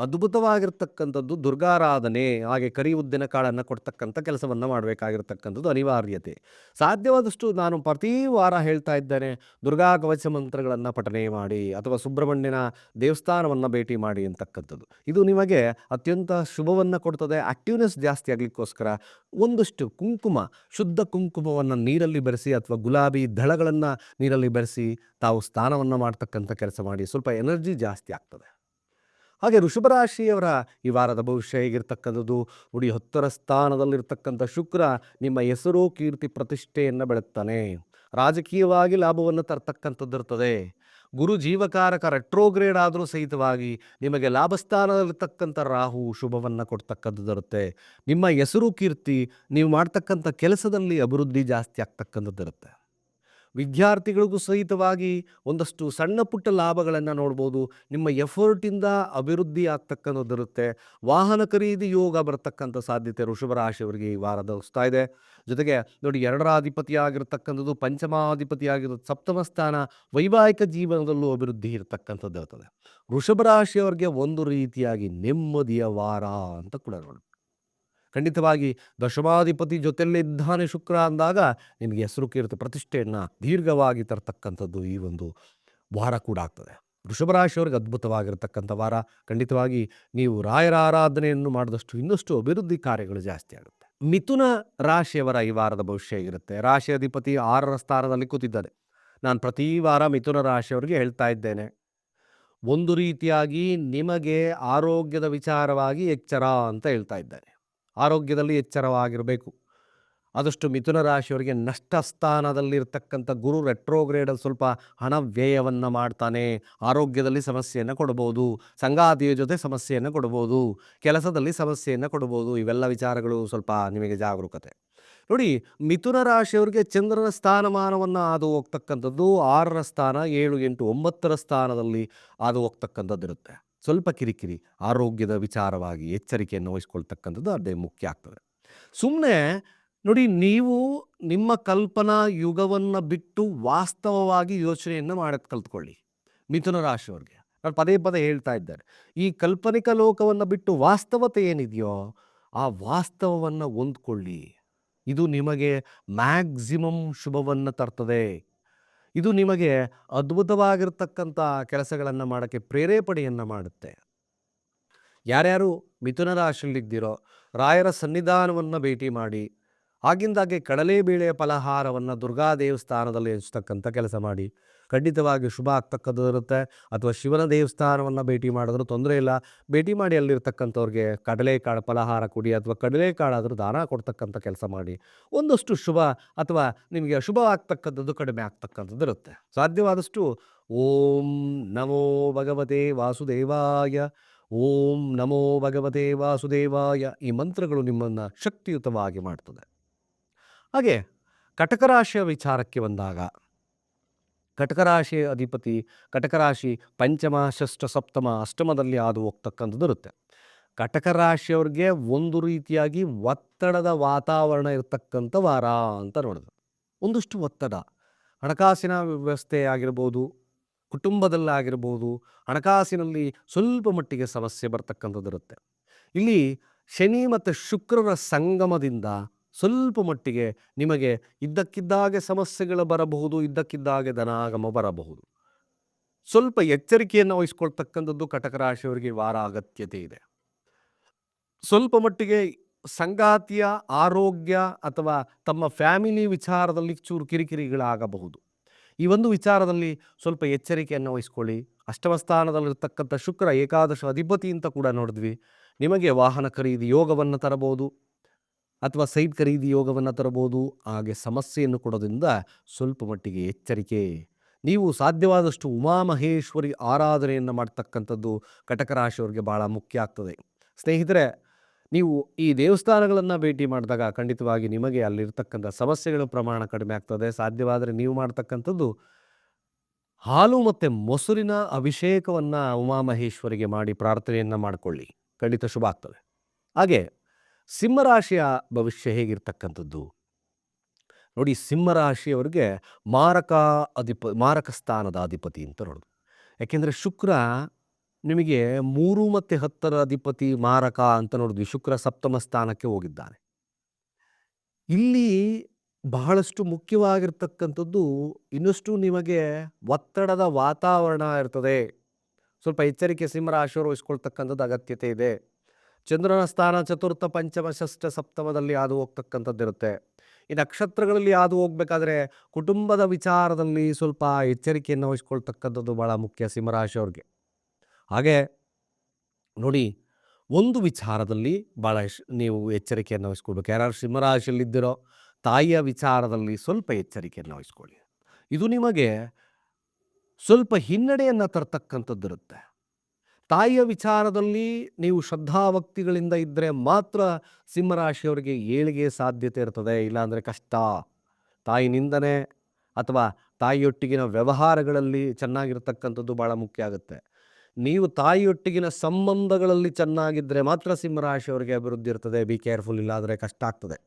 Speaker 1: ಅದ್ಭುತವಾಗಿರ್ತಕ್ಕಂಥದ್ದು ದುರ್ಗಾರಾಧನೆ, ಹಾಗೆ ಕರಿ ಉದ್ದಿನ ಕಾಳನ್ನು ಕೊಡ್ತಕ್ಕಂಥ ಕೆಲಸವನ್ನು ಮಾಡಬೇಕಾಗಿರ್ತಕ್ಕಂಥದ್ದು ಅನಿವಾರ್ಯತೆ. ಸಾಧ್ಯವಾದಷ್ಟು ನಾನು ಪ್ರತಿ ವಾರ ಹೇಳ್ತಾ ಇದ್ದೇನೆ, ದುರ್ಗಾ ಕವಚ ಮಂತ್ರಗಳನ್ನು ಪಠನೆ ಮಾಡಿ ಅಥವಾ ಸುಬ್ರಹ್ಮಣ್ಯನ ದೇವಸ್ಥಾನವನ್ನು ಭೇಟಿ ಮಾಡಿ ಅಂತಕ್ಕಂಥದ್ದು. ಇದು ನಿಮಗೆ ಅತ್ಯಂತ ಶುಭವನ್ನು ಕೊಡ್ತದೆ, ಆಕ್ಟಿವ್ನೆಸ್ ಜಾಸ್ತಿ ಆಗಲಿಕ್ಕೋಸ್ಕರ ಒಂದಷ್ಟು ಕುಂಕುಮ, ಶುದ್ಧ ಕುಂಕುಮವನ್ನು ನೀರಲ್ಲಿ ಬೆರೆಸಿ ಅಥವಾ ಗುಲಾಬಿ ದಳಗಳನ್ನು ನೀರಲ್ಲಿ ಬೆರೆಸಿ ತಾವು ಸ್ನಾನವನ್ನು ಮಾಡ್ತಕ್ಕಂಥ ಕೆಲಸ ಮಾಡಿ ಸ್ವಲ್ಪ ಎನರ್ಜಿ ಜಾಸ್ತಿ ಆಗ್ತದೆ. ಹಾಗೆ ವೃಷಭರಾಶಿಯವರ ಈ ವಾರದ ಭವಿಷ್ಯ ಹೇಗಿರ್ತಕ್ಕಂಥದ್ದು? ಉಡಿ ಹತ್ತರ ಸ್ಥಾನದಲ್ಲಿರ್ತಕ್ಕಂಥ ಶುಕ್ರ ನಿಮ್ಮ ಹೆಸರು, ಕೀರ್ತಿ, ಪ್ರತಿಷ್ಠೆಯನ್ನು ಬೆಳೆಸ್ತಾನೆ. ರಾಜಕೀಯವಾಗಿ ಲಾಭವನ್ನು ತರ್ತಕ್ಕಂಥದ್ದಿರ್ತದೆ ಗುರು ಜೀವಕಾರಕ ರೆಟ್ರೋಗ್ರೇಡ್ ಆದರೂ ಸಹಿತವಾಗಿ ನಿಮಗೆ ಲಾಭಸ್ಥಾನದಲ್ಲಿರ್ತಕ್ಕಂಥ ರಾಹು ಶುಭವನ್ನು ಕೊಡ್ತಕ್ಕಂಥದ್ದಿರುತ್ತೆ ನಿಮ್ಮ ಹೆಸರು, ಕೀರ್ತಿ ನೀವು ಮಾಡ್ತಕ್ಕಂಥ ಕೆಲಸದಲ್ಲಿ ಅಭಿವೃದ್ಧಿ ಜಾಸ್ತಿ ಆಗ್ತಕ್ಕಂಥದ್ದು ಇರುತ್ತೆ. ವಿದ್ಯಾರ್ಥಿಗಳಿಗೂ ಸಹಿತವಾಗಿ ಒಂದಷ್ಟು ಸಣ್ಣ ಪುಟ್ಟ ಲಾಭಗಳನ್ನು ನೋಡ್ಬೋದು. ನಿಮ್ಮ ಎಫರ್ಟಿಂದ ಅಭಿವೃದ್ಧಿ ಆಗ್ತಕ್ಕಂಥದ್ದಿರುತ್ತೆ. ವಾಹನ ಖರೀದಿ ಯೋಗ ಬರತಕ್ಕಂಥ ಸಾಧ್ಯತೆ ರಾಶಿಯವರಿಗೆ ಈ ವಾರ ದೊರಕಿಸ್ತಾ ಇದೆ. ಜೊತೆಗೆ ನೋಡಿ ಎರಡರ ಅಧಿಪತಿ ಆಗಿರತಕ್ಕಂಥದ್ದು ಪಂಚಮಾಧಿಪತಿ ಆಗಿರೋದು ಸಪ್ತಮ ಸ್ಥಾನ ವೈವಾಹಿಕ ಜೀವನದಲ್ಲೂ ಅಭಿವೃದ್ಧಿ ಇರತಕ್ಕಂಥದ್ದು ಇರ್ತದೆ. ರಾಶಿಯವರಿಗೆ ಒಂದು ರೀತಿಯಾಗಿ ನೆಮ್ಮದಿಯ ವಾರ ಅಂತ ಕೂಡ ನೋಡಿ ಖಂಡಿತವಾಗಿ ದಶಮಾಧಿಪತಿ ಜೊತೆಯಲ್ಲಿದ್ದಾನೆ ಶುಕ್ರ ಅಂದಾಗ ನಿಮಗೆ ಹೆಸರು ಕೀರ್ತಿ ಪ್ರತಿಷ್ಠೆಯನ್ನು ದೀರ್ಘವಾಗಿ ತರ್ತಕ್ಕಂಥದ್ದು ಈ ಒಂದು ವಾರ ಕೂಡ ಆಗ್ತದೆ. ವೃಷಭ ರಾಶಿಯವರಿಗೆ ಅದ್ಭುತವಾಗಿರ್ತಕ್ಕಂಥ ವಾರ. ಖಂಡಿತವಾಗಿ ನೀವು ರಾಯರ ಆರಾಧನೆಯನ್ನು ಮಾಡಿದಷ್ಟು ಇನ್ನಷ್ಟು ಅಭಿವೃದ್ಧಿ ಕಾರ್ಯಗಳು ಜಾಸ್ತಿ ಆಗುತ್ತೆ. ಮಿಥುನ ರಾಶಿಯವರ ಈ ವಾರದ ಭವಿಷ್ಯ ಇರುತ್ತೆ. ರಾಶಿ ಅಧಿಪತಿ ಆರರ ಸ್ಥಾನದಲ್ಲಿ ಕೂತಿದ್ದಾರೆ. ನಾನು ಪ್ರತಿ ವಾರ ಮಿಥುನ ರಾಶಿಯವರಿಗೆ ಹೇಳ್ತಾ ಇದ್ದೇನೆ. ಒಂದು ರೀತಿಯಾಗಿ ನಿಮಗೆ ಆರೋಗ್ಯದ ವಿಚಾರವಾಗಿ ಎಚ್ಚರ ಅಂತ ಹೇಳ್ತಾ ಇದ್ದೇನೆ. ಆರೋಗ್ಯದಲ್ಲಿ ಎಚ್ಚರವಾಗಿರಬೇಕು. ಆದಷ್ಟು ಮಿಥುನ ರಾಶಿಯವರಿಗೆ ನಷ್ಟ ಸ್ಥಾನದಲ್ಲಿರ್ತಕ್ಕಂಥ ಗುರು ರೆಟ್ರೋಗ್ರೇಡಲ್ಲಿ ಸ್ವಲ್ಪ ಹಣ ವ್ಯಯವನ್ನು ಮಾಡ್ತಾನೆ, ಆರೋಗ್ಯದಲ್ಲಿ ಸಮಸ್ಯೆಯನ್ನು ಕೊಡ್ಬೋದು, ಸಂಗಾತಿಯ ಜೊತೆ ಸಮಸ್ಯೆಯನ್ನು ಕೊಡ್ಬೋದು, ಕೆಲಸದಲ್ಲಿ ಸಮಸ್ಯೆಯನ್ನು ಕೊಡ್ಬೋದು, ಇವೆಲ್ಲ ವಿಚಾರಗಳು ಸ್ವಲ್ಪ ನಿಮಗೆ ಜಾಗರೂಕತೆ. ನೋಡಿ, ಮಿಥುನ ರಾಶಿಯವರಿಗೆ ಚಂದ್ರನ ಸ್ಥಾನಮಾನವನ್ನು ಅದು ಹೋಗ್ತಕ್ಕಂಥದ್ದು ಆರರ ಸ್ಥಾನ, ಏಳು, ಎಂಟು, ಒಂಬತ್ತರ ಸ್ಥಾನದಲ್ಲಿ ಅದು ಹೋಗ್ತಕ್ಕಂಥದ್ದು ಇರುತ್ತೆ ಸ್ವಲ್ಪ ಕಿರಿಕಿರಿ, ಆರೋಗ್ಯದ ವಿಚಾರವಾಗಿ ಎಚ್ಚರಿಕೆಯನ್ನು ವಹಿಸ್ಕೊಳ್ತಕ್ಕಂಥದ್ದು ಅದೇ ಮುಖ್ಯ ಆಗ್ತದೆ. ಸುಮ್ಮನೆ ನೋಡಿ ನೀವು ನಿಮ್ಮ ಕಲ್ಪನಾ ಯುಗವನ್ನು ಬಿಟ್ಟು ವಾಸ್ತವವಾಗಿ ಯೋಚನೆಯನ್ನು ಮಾಡೋದು ಕಲ್ತ್ಕೊಳ್ಳಿ. ಮಿಥುನ ರಾಶಿಯವ್ರಿಗೆ. ನಾನು ಪದೇ ಪದೇ ಹೇಳ್ತಾ ಇದ್ದಾರೆ. ಈ ಕಲ್ಪನಿಕ ಲೋಕವನ್ನು ಬಿಟ್ಟು ವಾಸ್ತವತೆ ಏನಿದೆಯೋ, ಆ ವಾಸ್ತವವನ್ನು ಹೊಂದ್ಕೊಳ್ಳಿ. ಇದು ನಿಮಗೆ ಮ್ಯಾಕ್ಸಿಮಮ್ ಶುಭವನ್ನು ತರ್ತದೆ. ಇದು ನಿಮಗೆ ಅದ್ಭುತವಾಗಿರ್ತಕ್ಕಂಥ ಕೆಲಸಗಳನ್ನು ಮಾಡೋಕ್ಕೆ ಪ್ರೇರೇಪಣೆಯನ್ನು ಮಾಡುತ್ತೆ. ಯಾರ್ಯಾರು ಮಿಥುನ ರಾಶಿಯಲ್ಲಿದ್ದೀರೋ ರಾಯರ ಸನ್ನಿಧಾನವನ್ನು ಭೇಟಿ ಮಾಡಿ, ಆಗಿಂದಾಗೆ ಕಡಲೆಬೇಳೆಯ ಫಲಹಾರವನ್ನು ದುರ್ಗಾ ದೇವಸ್ಥಾನದಲ್ಲಿ ಹಂಚ್ತಕ್ಕಂಥ ಕೆಲಸ ಮಾಡಿ ಖಂಡಿತವಾಗಿ ಶುಭ ಆಗ್ತಕ್ಕದ್ದು ಇರುತ್ತೆ ಅಥವಾ ಶಿವನ ದೇವಸ್ಥಾನವನ್ನು ಭೇಟಿ ಮಾಡಿದ್ರೂ ತೊಂದರೆ ಇಲ್ಲ. ಭೇಟಿ ಮಾಡಿ ಅಲ್ಲಿರ್ತಕ್ಕಂಥವ್ರಿಗೆ ಕಡಲೆಕಾಳು ಫಲಹಾರ ಕೊಡಿ ಅಥವಾ ಕಡಲೆಕಾಳಾದರೂ ದಾನ ಕೊಡ್ತಕ್ಕಂಥ ಕೆಲಸ ಮಾಡಿ. ಒಂದಷ್ಟು ಶುಭ ಅಥವಾ ನಿಮಗೆ ಅಶುಭ ಆಗ್ತಕ್ಕಂಥದ್ದು ಕಡಿಮೆ ಆಗ್ತಕ್ಕಂಥದ್ದು ಇರುತ್ತೆ ಸಾಧ್ಯವಾದಷ್ಟು ಓಂ ನಮೋ ಭಗವತೆ ವಾಸುದೇವಾಯ. ಓಂ ನಮೋ ಭಗವತೆ ವಾಸುದೇವಾಯ. ಈ ಮಂತ್ರಗಳು ನಿಮ್ಮನ್ನು ಶಕ್ತಿಯುತವಾಗಿ ಮಾಡ್ತದೆ. ಹಾಗೆ ಕಟಕ ರಾಶಿಯ ವಿಚಾರಕ್ಕೆ ಬಂದಾಗ ಕಟಕ ರಾಶಿಯ ಅಧಿಪತಿ ಕಟಕ ರಾಶಿ ಪಂಚಮ ಷಷ್ಠ ಸಪ್ತಮ ಅಷ್ಟಮದಲ್ಲಿ ಹಾದು ಹೋಗ್ತಕ್ಕಂಥದ್ದು ಇರುತ್ತೆ. ಕಟಕ ರಾಶಿಯವ್ರಿಗೆ ಒಂದು ರೀತಿಯಾಗಿ ಒತ್ತಡದ ವಾತಾವರಣ ಇರತಕ್ಕಂಥ ವಾರ ಅಂತ ನೋಡಿದ್ರು. ಒಂದಷ್ಟು ಒತ್ತಡ. ಹಣಕಾಸಿನ ವ್ಯವಸ್ಥೆ ಆಗಿರ್ಬೋದು ಕುಟುಂಬದಲ್ಲಾಗಿರ್ಬೋದು ಹಣಕಾಸಿನಲ್ಲಿ ಸ್ವಲ್ಪ ಮಟ್ಟಿಗೆ ಸಮಸ್ಯೆ ಬರ್ತಕ್ಕಂಥದ್ದು ಇರುತ್ತೆ. ಇಲ್ಲಿ ಶನಿ ಮತ್ತು ಶುಕ್ರರ ಸಂಗಮದಿಂದ ಸ್ವಲ್ಪ ಮಟ್ಟಿಗೆ ನಿಮಗೆ ಇದ್ದಕ್ಕಿದ್ದಾಗೆ ಸಮಸ್ಯೆಗಳು ಬರಬಹುದು, ಇದ್ದಕ್ಕಿದ್ದಾಗೆ ಧನಾಗಮ ಬರಬಹುದು. ಸ್ವಲ್ಪ ಎಚ್ಚರಿಕೆಯನ್ನು ವಹಿಸ್ಕೊಳ್ತಕ್ಕಂಥದ್ದು ಕಟಕ ರಾಶಿಯವರಿಗೆ ವಾರ ಅಗತ್ಯತೆ ಇದೆ. ಸ್ವಲ್ಪ ಮಟ್ಟಿಗೆ ಸಂಗಾತಿಯ, ಆರೋಗ್ಯ ಅಥವಾ ತಮ್ಮ ಫ್ಯಾಮಿಲಿ ವಿಚಾರದಲ್ಲಿ ಚೂರು ಕಿರಿಕಿರಿಗಳಾಗಬಹುದು. ಈ ಒಂದು ವಿಚಾರದಲ್ಲಿ ಸ್ವಲ್ಪ ಎಚ್ಚರಿಕೆಯನ್ನು ವಹಿಸ್ಕೊಳ್ಳಿ. ಅಷ್ಟಮಸ್ಥಾನದಲ್ಲಿರ್ತಕ್ಕಂಥ ಶುಕ್ರ, ಏಕಾದಶ, ಅಧಿಪತಿ ಅಂತ ಕೂಡ ನೋಡಿದ್ವಿ. ನಿಮಗೆ ವಾಹನ ಖರೀದಿ ಯೋಗವನ್ನು ತರಬಹುದು. ಅಥವಾ ಸೈಟ್ ಖರೀದಿ ಯೋಗವನ್ನು ತರಬಹುದು, ಹಾಗೆ ಸಮಸ್ಯೆಯನ್ನು ಕೊಡೋದ್ರಿಂದ ಸ್ವಲ್ಪ ಮಟ್ಟಿಗೆ ಎಚ್ಚರಿಕೆ. ನೀವು ಸಾಧ್ಯವಾದಷ್ಟು ಉಮಾಮಹೇಶ್ವರಿ ಆರಾಧನೆಯನ್ನು ಮಾಡ್ತಕ್ಕಂಥದ್ದು ಕಟಕ ರಾಶಿಯವರಿಗೆ ಭಾಳ ಮುಖ್ಯ ಆಗ್ತದೆ. ಸ್ನೇಹಿತರೆ, ನೀವು ಈ ದೇವಸ್ಥಾನಗಳನ್ನು ಭೇಟಿ ಮಾಡಿದಾಗ ಖಂಡಿತವಾಗಿ ನಿಮಗೆ ಅಲ್ಲಿರ್ತಕ್ಕಂಥ ಸಮಸ್ಯೆಗಳ ಪ್ರಮಾಣ ಕಡಿಮೆ ಆಗ್ತದೆ. ಸಾಧ್ಯವಾದರೆ ನೀವು ಮಾಡ್ತಕ್ಕಂಥದ್ದು ಹಾಲು ಮತ್ತು ಮೊಸರಿನ ಅಭಿಷೇಕವನ್ನು ಉಮಾಮಹೇಶ್ವರಿಗೆ ಮಾಡಿ ಪ್ರಾರ್ಥನೆಯನ್ನು ಮಾಡಿಕೊಳ್ಳಿ. ಖಂಡಿತ ಶುಭ ಆಗ್ತದೆ. ಹಾಗೆ ಸಿಂಹರಾಶಿಯ ಭವಿಷ್ಯ ಹೇಗಿರ್ತಕ್ಕಂಥದ್ದು? ನೋಡಿ, ಸಿಂಹರಾಶಿಯವರಿಗೆ ಮಾರಕ ಅಧಿಪ, ಮಾರಕ ಸ್ಥಾನದ ಅಧಿಪತಿ ಅಂತ ನೋಡೋದು. ಯಾಕೆಂದರೆ ಶುಕ್ರ ನಿಮಗೆ ಮೂರು ಮತ್ತು ಹತ್ತರ ಅಧಿಪತಿ ಮಾರಕ ಅಂತ ನೋಡಿದ್ವಿ. ಶುಕ್ರ ಸಪ್ತಮ ಸ್ಥಾನಕ್ಕೆ ಹೋಗಿದ್ದಾನೆ ಇಲ್ಲಿ ಬಹಳಷ್ಟು ಮುಖ್ಯವಾಗಿರ್ತಕ್ಕಂಥದ್ದು ಇನ್ನಷ್ಟು ನಿಮಗೆ ಒತ್ತಡದ ವಾತಾವರಣ ಇರ್ತದೆ. ಸ್ವಲ್ಪ ಎಚ್ಚರಿಕೆ ಸಿಂಹರಾಶಿಯವರು ವಹಿಸ್ಕೊಳ್ತಕ್ಕಂಥದ್ದು ಅಗತ್ಯತೆ ಇದೆ. ಚಂದ್ರನ ಸ್ಥಾನ ಚತುರ್ಥ ಪಂಚಮ ಷಷ್ಠ ಸಪ್ತಮದಲ್ಲಿ ಹಾದು ಹೋಗ್ತಕ್ಕಂಥದ್ದಿರುತ್ತೆ. ಈ ನಕ್ಷತ್ರಗಳಲ್ಲಿ ಹಾದು ಹೋಗ್ಬೇಕಾದ್ರೆ ಕುಟುಂಬದ ವಿಚಾರದಲ್ಲಿ ಸ್ವಲ್ಪ ಎಚ್ಚರಿಕೆಯನ್ನು ವಹಿಸ್ಕೊಳ್ತಕ್ಕಂಥದ್ದು ಭಾಳ ಮುಖ್ಯ ಸಿಂಹರಾಶಿಯವ್ರಿಗೆ ಹಾಗೆ ನೋಡಿ, ಒಂದು ವಿಚಾರದಲ್ಲಿ ಭಾಳ ನೀವು ಎಚ್ಚರಿಕೆಯನ್ನು ವಹಿಸ್ಕೊಳ್ಬೇಕು. ಯಾರು ಸಿಂಹರಾಶಿಯಲ್ಲಿದ್ದಿರೋ ತಾಯಿಯ ವಿಚಾರದಲ್ಲಿ ಸ್ವಲ್ಪ ಎಚ್ಚರಿಕೆಯನ್ನು ವಹಿಸ್ಕೊಳ್ಳಿ. ಇದು ನಿಮಗೆ ಸ್ವಲ್ಪ ಹಿನ್ನಡೆಯನ್ನು ತರ್ತಕ್ಕಂಥದ್ದು ಇರುತ್ತೆ ತಾಯಿಯ ವಿಚಾರದಲ್ಲಿ ನೀವು ಶ್ರದ್ಧಾಭಕ್ತಿಗಳಿಂದ ಇದ್ದರೆ ಮಾತ್ರ ಸಿಂಹರಾಶಿಯವರಿಗೆ ಏಳಿಗೆ ಸಾಧ್ಯತೆ ಇರ್ತದೆ, ಇಲ್ಲಾಂದರೆ ಕಷ್ಟ. ತಾಯಿ ನಿಂದನೆ ಅಥವಾ ತಾಯಿಯೊಟ್ಟಿಗಿನ ವ್ಯವಹಾರಗಳಲ್ಲಿ ಚೆನ್ನಾಗಿರ್ತಕ್ಕಂಥದ್ದು ಭಾಳ ಮುಖ್ಯ ಆಗುತ್ತೆ. ನೀವು ತಾಯಿಯೊಟ್ಟಿಗಿನ ಸಂಬಂಧಗಳಲ್ಲಿ ಚೆನ್ನಾಗಿದ್ದರೆ ಮಾತ್ರ ಸಿಂಹರಾಶಿಯವರಿಗೆ ಅಭಿವೃದ್ಧಿ ಇರ್ತದೆ, ಬಿ ಕೇರ್ಫುಲ್ ಇಲ್ಲಾಂದರೆ ಕಷ್ಟ ಆಗ್ತದೆ.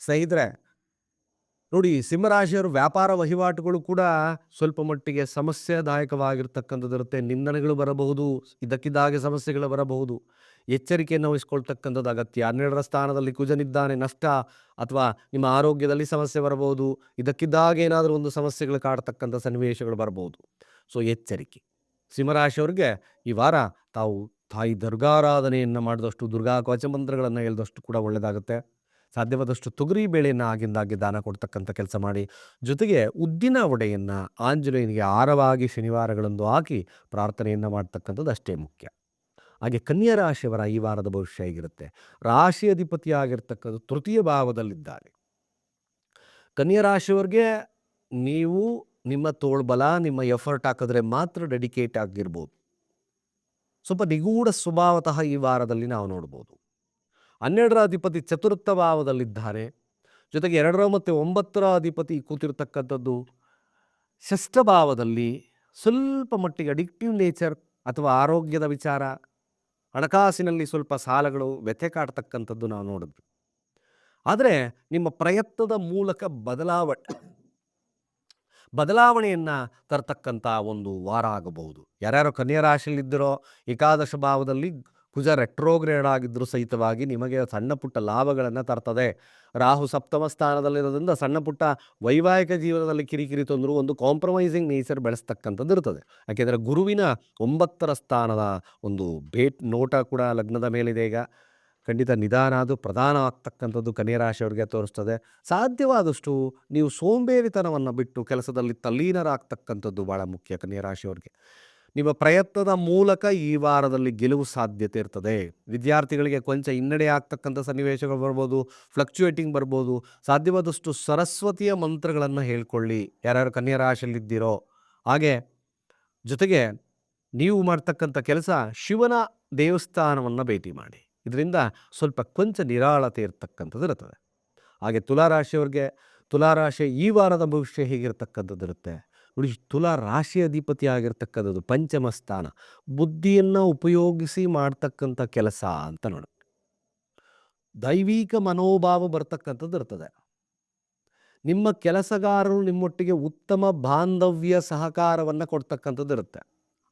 Speaker 1: ಸ್ನೇಹಿತರೆ ನೋಡಿ, ಸಿಂಹರಾಶಿಯವರು ವ್ಯಾಪಾರ ವಹಿವಾಟುಗಳು ಕೂಡ ಸ್ವಲ್ಪ ಮಟ್ಟಿಗೆ ಸಮಸ್ಯೆದಾಯಕವಾಗಿರ್ತಕ್ಕಂಥದ್ದಿರುತ್ತೆ ನಿಂದನೆಗಳು ಬರಬಹುದು ಇದಕ್ಕಿದ್ದಾಗೆ ಸಮಸ್ಯೆಗಳು ಬರಬಹುದು. ಎಚ್ಚರಿಕೆಯನ್ನು ವಹಿಸ್ಕೊಳ್ತಕ್ಕಂಥದ್ದು ಅಗತ್ಯ. ಹನ್ನೆರಡರ ಸ್ಥಾನದಲ್ಲಿ ಕುಜನಿದ್ದಾನೆ, ನಷ್ಟ ಅಥವಾ ನಿಮ್ಮ ಆರೋಗ್ಯದಲ್ಲಿ ಸಮಸ್ಯೆ ಬರಬಹುದು ಇದಕ್ಕಿದ್ದಾಗೆ ಏನಾದರೂ ಒಂದು ಸಮಸ್ಯೆಗಳು ಕಾಡ್ತಕ್ಕಂಥ ಸನ್ನಿವೇಶಗಳು ಬರಬಹುದು. ಸೊ, ಎಚ್ಚರಿಕೆ. ಸಿಂಹರಾಶಿಯವ್ರಿಗೆ ಈ ವಾರ ತಾವು ತಾಯಿ ದುರ್ಗಾರಾಧನೆಯನ್ನು ಮಾಡಿದಷ್ಟು ದುರ್ಗಾ ಕವಚ ಮಂತ್ರಗಳನ್ನು ಹೇಳಿದಷ್ಟು ಕೂಡ ಒಳ್ಳೆಯದಾಗುತ್ತೆ ಸಾಧ್ಯವಾದಷ್ಟು ತೊಗರಿ ಬೇಳೆಯನ್ನು ಆಗಿಂದಾಗಿ ದಾನ ಕೊಡ್ತಕ್ಕಂಥ ಕೆಲಸ ಮಾಡಿ, ಜೊತೆಗೆ ಉದ್ದಿನ ಒಡೆಯನ್ನು ಆಂಜನೇಯನಿಗೆ ಆರವಾಗಿ ಶನಿವಾರಗಳಂದು ಹಾಕಿ ಪ್ರಾರ್ಥನೆಯನ್ನು ಮಾಡ್ತಕ್ಕಂಥದ್ದು ಅಷ್ಟೇ ಮುಖ್ಯ. ಹಾಗೆ ಕನ್ಯಾ ರಾಶಿಯವರ ಈ ವಾರದ ಭವಿಷ್ಯ ಹೇಗಿರುತ್ತೆ? ರಾಶಿ ಅಧಿಪತಿಯಾಗಿರ್ತಕ್ಕಂಥ ತೃತೀಯ ಭಾವದಲ್ಲಿದ್ದಾರೆ. ಕನ್ಯಾ ರಾಶಿಯವರಿಗೆ ನೀವು ನಿಮ್ಮ ತೋಳ್ಬಲ ನಿಮ್ಮ ಎಫರ್ಟ್ ಹಾಕಿದ್ರೆ ಮಾತ್ರ ಡೆಡಿಕೇಟ್ ಆಗಿರ್ಬೋದು. ಸ್ವಲ್ಪ ನಿಗೂಢ ಸ್ವಭಾವತಃ ಈ ವಾರದಲ್ಲಿ ನಾವು ನೋಡ್ಬೋದು. ಹನ್ನೆರಡರ ಅಧಿಪತಿ ಚತುರ್ಥ ಭಾವದಲ್ಲಿದ್ದಾರೆ ಜೊತೆಗೆ ಎರಡರ ಮತ್ತು ಒಂಬತ್ತರ ಅಧಿಪತಿ ಕೂತಿರ್ತಕ್ಕಂಥದ್ದು ಷಷ್ಠ ಭಾವದಲ್ಲಿ ಸ್ವಲ್ಪ ಮಟ್ಟಿಗೆ ಅಡಿಕ್ಟಿವ್ ನೇಚರ್ ಅಥವಾ ಆರೋಗ್ಯದ ವಿಚಾರ, ಹಣಕಾಸಿನಲ್ಲಿ ಸ್ವಲ್ಪ ಸಾಲಗಳು ವ್ಯಥೆ ಕಾಡ್ತಕ್ಕಂಥದ್ದು ನಾವು ನೋಡಿದ್ವಿ. ಆದರೆ ನಿಮ್ಮ ಪ್ರಯತ್ನದ ಮೂಲಕ ಬದಲಾವಣೆ ಬದಲಾವಣೆಯನ್ನು ತರ್ತಕ್ಕಂಥ ಒಂದು ವಾರ ಆಗಬಹುದು. ಯಾರ್ಯಾರು ಕನ್ಯಾ ರಾಶಿಯಲ್ಲಿದ್ದರೋ ಏಕಾದಶ ಭಾವದಲ್ಲಿ ಕುಜ ರೆಟ್ರೋಗ್ರೇಡ್ ಆಗಿದ್ದರೂ ಸಹಿತವಾಗಿ ನಿಮಗೆ ಸಣ್ಣ ಪುಟ್ಟ ಲಾಭಗಳನ್ನು ತರ್ತದೆ. ರಾಹು ಸಪ್ತಮ ಸ್ಥಾನದಲ್ಲಿರೋದ್ರಿಂದ ಸಣ್ಣ ಪುಟ್ಟ ವೈವಾಹಿಕ ಜೀವನದಲ್ಲಿ ಕಿರಿಕಿರಿ ತೊಂದರೂ ಒಂದು ಕಾಂಪ್ರಮೈಸಿಂಗ್ ನೇಚರ್ ಬೆಳೆಸ್ತಕ್ಕಂಥದ್ದು ಇರ್ತದೆ. ಯಾಕೆಂದರೆ ಗುರುವಿನ ಒಂಬತ್ತರ ಸ್ಥಾನದ ಒಂದು ಭೇಟ್ ನೋಟ ಕೂಡ ಲಗ್ನದ ಮೇಲಿದೆ ಈಗ. ಖಂಡಿತ ನಿಧಾನ ಅದು ಪ್ರಧಾನ ಆಗ್ತಕ್ಕಂಥದ್ದು ಕನ್ಯಾ ರಾಶಿಯವರಿಗೆ ತೋರಿಸ್ತದೆ. ಸಾಧ್ಯವಾದಷ್ಟು ನೀವು ಸೋಂಬೇರಿತನವನ್ನು ಬಿಟ್ಟು ಕೆಲಸದಲ್ಲಿ ತಲ್ಲೀನರಾಗ್ತಕ್ಕಂಥದ್ದು ಭಾಳ ಮುಖ್ಯ ಕನ್ಯಾ ರಾಶಿಯವರಿಗೆ ನಿಮ್ಮ ಪ್ರಯತ್ನದ ಮೂಲಕ ಈ ವಾರದಲ್ಲಿ ಗೆಲುವು ಸಾಧ್ಯತೆ ಇರ್ತದೆ. ವಿದ್ಯಾರ್ಥಿಗಳಿಗೆ ಕೊಂಚ ಹಿನ್ನಡೆ ಆಗ್ತಕ್ಕಂಥ ಸನ್ನಿವೇಶಗಳು ಬರ್ಬೋದು ಫ್ಲಕ್ಚುಯೇಟಿಂಗ್ ಬರ್ಬೋದು. ಸಾಧ್ಯವಾದಷ್ಟು ಸರಸ್ವತಿಯ ಮಂತ್ರಗಳನ್ನು ಹೇಳ್ಕೊಳ್ಳಿ. ಯಾರ್ಯಾರು ಕನ್ಯಾ ರಾಶಿಯಲ್ಲಿದ್ದೀರೋ. ಹಾಗೆ ಜೊತೆಗೆ ನೀವು ಮಾಡ್ತಕ್ಕಂಥ ಕೆಲಸ ಶಿವನ ದೇವಸ್ಥಾನವನ್ನು ಭೇಟಿ ಮಾಡಿ. ಇದರಿಂದ ಸ್ವಲ್ಪ ಕೊಂಚ ನಿರಾಳತೆ ಇರ್ತಕ್ಕಂಥದ್ದು ಇರ್ತದೆ. ಹಾಗೆ ತುಲಾರಾಶಿಯವ್ರಿಗೆ ತುಲಾರಾಶಿ ಈ ವಾರದ ಭವಿಷ್ಯ ಹೇಗಿರ್ತಕ್ಕಂಥದ್ದು ಇರುತ್ತೆ. ನೋಡಿ ತುಲಾ ರಾಶಿ ಅಧಿಪತಿ ಆಗಿರ್ತಕ್ಕಂಥದ್ದು ಪಂಚಮ ಸ್ಥಾನ. ಬುದ್ಧಿಯನ್ನು ಉಪಯೋಗಿಸಿ ಮಾಡ್ತಕ್ಕಂಥ ಕೆಲಸ ಅಂತ ನೋಡಿ. ದೈವಿಕ ಮನೋಭಾವ ಬರ್ತಕ್ಕಂಥದ್ದು ಇರ್ತದೆ. ನಿಮ್ಮ ಕೆಲಸಗಾರರು ನಿಮ್ಮೊಟ್ಟಿಗೆ ಉತ್ತಮ ಬಾಂಧವ್ಯ ಸಹಕಾರವನ್ನು ಕೊಡ್ತಕ್ಕಂಥದ್ದು ಇರುತ್ತೆ.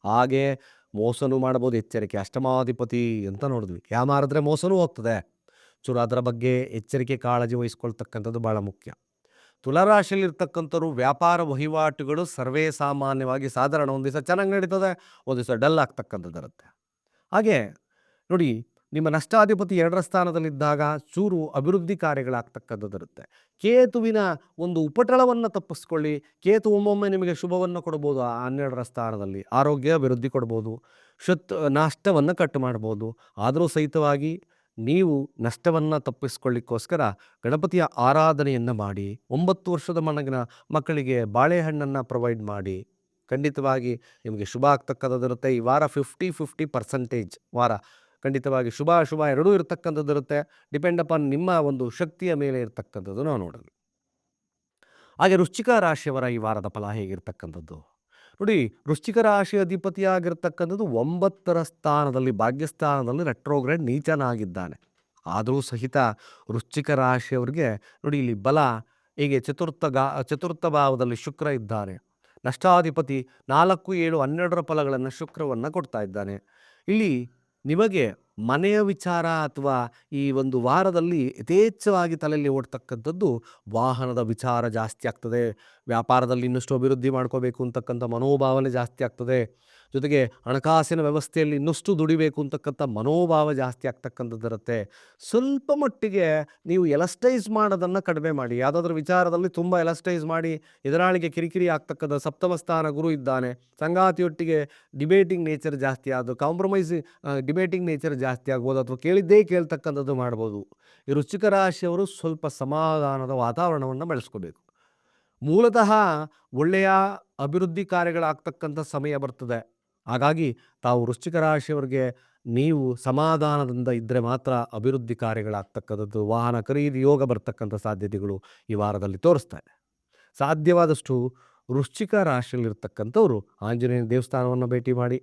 Speaker 1: ಹಾಗೆ ಮೋಸನೂ ಮಾಡ್ಬೋದು, ಎಚ್ಚರಿಕೆ ಅಷ್ಟಮಾಧಿಪತಿ ಅಂತ ನೋಡಿದ್ವಿ. ಯಾಮಾರಿದ್ರೆ ಮೋಸನೂ ಹೋಗ್ತದೆ. ಚೂರು ಅದರ ಬಗ್ಗೆ ಎಚ್ಚರಿಕೆ ಕಾಳಜಿ ವಹಿಸ್ಕೊಳ್ತಕ್ಕಂಥದ್ದು ಭಾಳ ಮುಖ್ಯ. ತುಲಾರಾಶಿಯಲ್ಲಿರ್ತಕ್ಕಂಥವ್ರು ವ್ಯಾಪಾರ ವಹಿವಾಟುಗಳು ಸರ್ವೇ ಸಾಮಾನ್ಯವಾಗಿ ಸಾಧಾರಣ ಒಂದು ದಿವಸ ಚೆನ್ನಾಗಿ ನಡೀತದೆ, ಒಂದು ದಿವಸ ಡಲ್ ಆಗ್ತಕ್ಕಂಥದ್ದು ಇರುತ್ತೆ ಹಾಗೆ ನೋಡಿ, ನಿಮ್ಮ ನಷ್ಟಾಧಿಪತಿ ಎರಡರ ಸ್ಥಾನದಲ್ಲಿದ್ದಾಗ ಚೂರು ಅಭಿವೃದ್ಧಿ ಕಾರ್ಯಗಳಾಗ್ತಕ್ಕಂಥದ್ದು ಇರುತ್ತೆ ಕೇತುವಿನ ಒಂದು ಉಪಟಳವನ್ನು ತಪ್ಪಿಸ್ಕೊಳ್ಳಿ, ಕೇತು ಒಮ್ಮೊಮ್ಮೆ ನಿಮಗೆ ಶುಭವನ್ನು ಕೊಡ್ಬೋದು, ಆ ಹನ್ನೆರಡರ ಸ್ಥಾನದಲ್ಲಿ ಆರೋಗ್ಯ, ಅಭಿವೃದ್ಧಿ ಕೊಡ್ಬೋದು, ಶತ್, ನಾಷ್ಟವನ್ನು ಕಟ್ ಮಾಡ್ಬೋದು, ಆದರೂ ಸಹಿತವಾಗಿ ನೀವು ನಷ್ಟವನ್ನು ತಪ್ಪಿಸ್ಕೊಳ್ಳಿಕ್ಕೋಸ್ಕರ ಗಣಪತಿಯ ಆರಾಧನೆಯನ್ನು ಮಾಡಿ, ಒಂಬತ್ತು ವರ್ಷದ ಮನಗಿನ ಮಕ್ಕಳಿಗೆ ಬಾಳೆಹಣ್ಣನ್ನು ಪ್ರೊವೈಡ್ ಮಾಡಿ. ಖಂಡಿತವಾಗಿ ನಿಮಗೆ ಶುಭ ಆಗ್ತಕ್ಕಂಥದ್ದಿರುತ್ತೆ. ಈ ವಾರ ಫಿಫ್ಟಿ ಫಿಫ್ಟಿ ಪರ್ಸೆಂಟೇಜ್ ವಾರ ಖಂಡಿತವಾಗಿ ಶುಭ, ಅಶುಭ ಎರಡೂ ಇರತಕ್ಕಂಥದ್ದಿರುತ್ತೆ ಡಿಪೆಂಡ್ ಅಪಾನ್ ನಿಮ್ಮ ಒಂದು ಶಕ್ತಿಯ ಮೇಲೆ ಇರತಕ್ಕಂಥದ್ದು ನಾವು ನೋಡೋದು. ಹಾಗೆ ರುಚಿಕ ರಾಶಿಯವರ ಈ ವಾರದ ಫಲ ಹೇಗಿರ್ತಕ್ಕಂಥದ್ದು? ನೋಡಿ ವೃಶ್ಚಿಕ ರಾಶಿ ಅಧಿಪತಿಯಾಗಿರ್ತಕ್ಕಂಥದ್ದು ಒಂಬತ್ತರ ಸ್ಥಾನದಲ್ಲಿ, ಭಾಗ್ಯಸ್ಥಾನದಲ್ಲಿ ರೆಟ್ರೋಗ್ರೇಡ್ ನೀಚನಾಗಿದ್ದಾನೆ ಆದರೂ ಸಹಿತ ವೃಶ್ಚಿಕ ರಾಶಿಯವರಿಗೆ ನೋಡಿ ಇಲ್ಲಿ ಬಲ, ಹೀಗೆ ಚತುರ್ಥ ಗಾ, ಚತುರ್ಥ ಭಾವದಲ್ಲಿ ಶುಕ್ರ ಇದ್ದಾನೆ ನಷ್ಟಾಧಿಪತಿ ನಾಲ್ಕು, ಏಳು, ಹನ್ನೆರಡರ ಫಲಗಳನ್ನು ಶುಕ್ರವನ್ನು ಕೊಡ್ತಾ ಇದ್ದಾನೆ. ಇಲ್ಲಿ ನಿಮಗೆ ಮನೆಯ ವಿಚಾರ ಅಥವಾ ಈ ಒಂದು ವಾರದಲ್ಲಿ ಯಥೇಚ್ಛವಾಗಿ ತಲೆಯಲ್ಲಿ ಓಡ್ತಕ್ಕಂಥದ್ದು ವಾಹನದ ವಿಚಾರ ಜಾಸ್ತಿ ಆಗ್ತದೆ. ವ್ಯಾಪಾರದಲ್ಲಿ ಇನ್ನಷ್ಟು ಅಭಿವೃದ್ಧಿ ಮಾಡ್ಕೋಬೇಕು ಅಂತಕ್ಕಂಥ ಮನೋಭಾವನೆ ಜಾಸ್ತಿ ಆಗ್ತದೆ. ಜೊತೆಗೆ ಹಣಕಾಸಿನ ವ್ಯವಸ್ಥೆಯಲ್ಲಿ ಇನ್ನಷ್ಟು ದುಡಿಬೇಕು ಅಂತಕ್ಕಂಥ ಮನೋಭಾವ ಜಾಸ್ತಿ ಆಗ್ತಕ್ಕಂಥದ್ದಿರುತ್ತೆ. ಸ್ವಲ್ಪ ಮಟ್ಟಿಗೆ ನೀವು ಎಲಸ್ಟೈಸ್ ಮಾಡೋದನ್ನು ಕಡಿಮೆ ಮಾಡಿ. ಯಾವುದಾದ್ರೂ ವಿಚಾರದಲ್ಲಿ ತುಂಬ ಎಲಸ್ಟೈಸ್ ಮಾಡಿ, ಎದುರಾಳಿಗೆ ಕಿರಿಕಿರಿ ಆಗ್ತಕ್ಕಂಥ ಸಪ್ತಮಸ್ಥಾನ ಗುರು ಇದ್ದಾನೆ. ಸಂಗಾತಿಯೊಟ್ಟಿಗೆ ಡಿಬೇಟಿಂಗ್ ನೇಚರ್ ಜಾಸ್ತಿ ಆದ ಕಾಂಪ್ರಮೈಸ್ ಡಿಬೇಟಿಂಗ್ ನೇಚರ್ ಜಾಸ್ತಿ ಆಗ್ಬೋದು ಅಥವಾ ಕೇಳಿದ್ದೇ ಕೇಳ್ತಕ್ಕಂಥದ್ದು ಮಾಡ್ಬೋದು. ಈ ವೃಶ್ಚಿಕ ರಾಶಿಯವರು ಸ್ವಲ್ಪ ಸಮಾಧಾನದ ವಾತಾವರಣವನ್ನು ಬೆಳೆಸ್ಕೋಬೇಕು. ಮೂಲತಃ ಒಳ್ಳೆಯ ಅಭಿವೃದ್ಧಿ ಕಾರ್ಯಗಳಾಗ್ತಕ್ಕಂಥ ಸಮಯ ಬರ್ತದೆ. ಹಾಗಾಗಿ ತಾವು ವೃಶ್ಚಿಕ ರಾಶಿಯವರಿಗೆ ನೀವು ಸಮಾಧಾನದಿಂದ ಇದ್ದರೆ ಮಾತ್ರ ಅಭಿವೃದ್ಧಿ ಕಾರ್ಯಗಳಾಗ್ತಕ್ಕಂಥದ್ದು, ವಾಹನ ಖರೀದಿ ಯೋಗ ಬರ್ತಕ್ಕಂಥ ಸಾಧ್ಯತೆಗಳು ಈ ವಾರದಲ್ಲಿ ತೋರಿಸ್ತಾ ಇದೆ. ಸಾಧ್ಯವಾದಷ್ಟು ವೃಶ್ಚಿಕ ರಾಶಿಯಲ್ಲಿರ್ತಕ್ಕಂಥವರು ಆಂಜನೇಯ ದೇವಸ್ಥಾನವನ್ನು ಭೇಟಿ ಮಾಡಿ,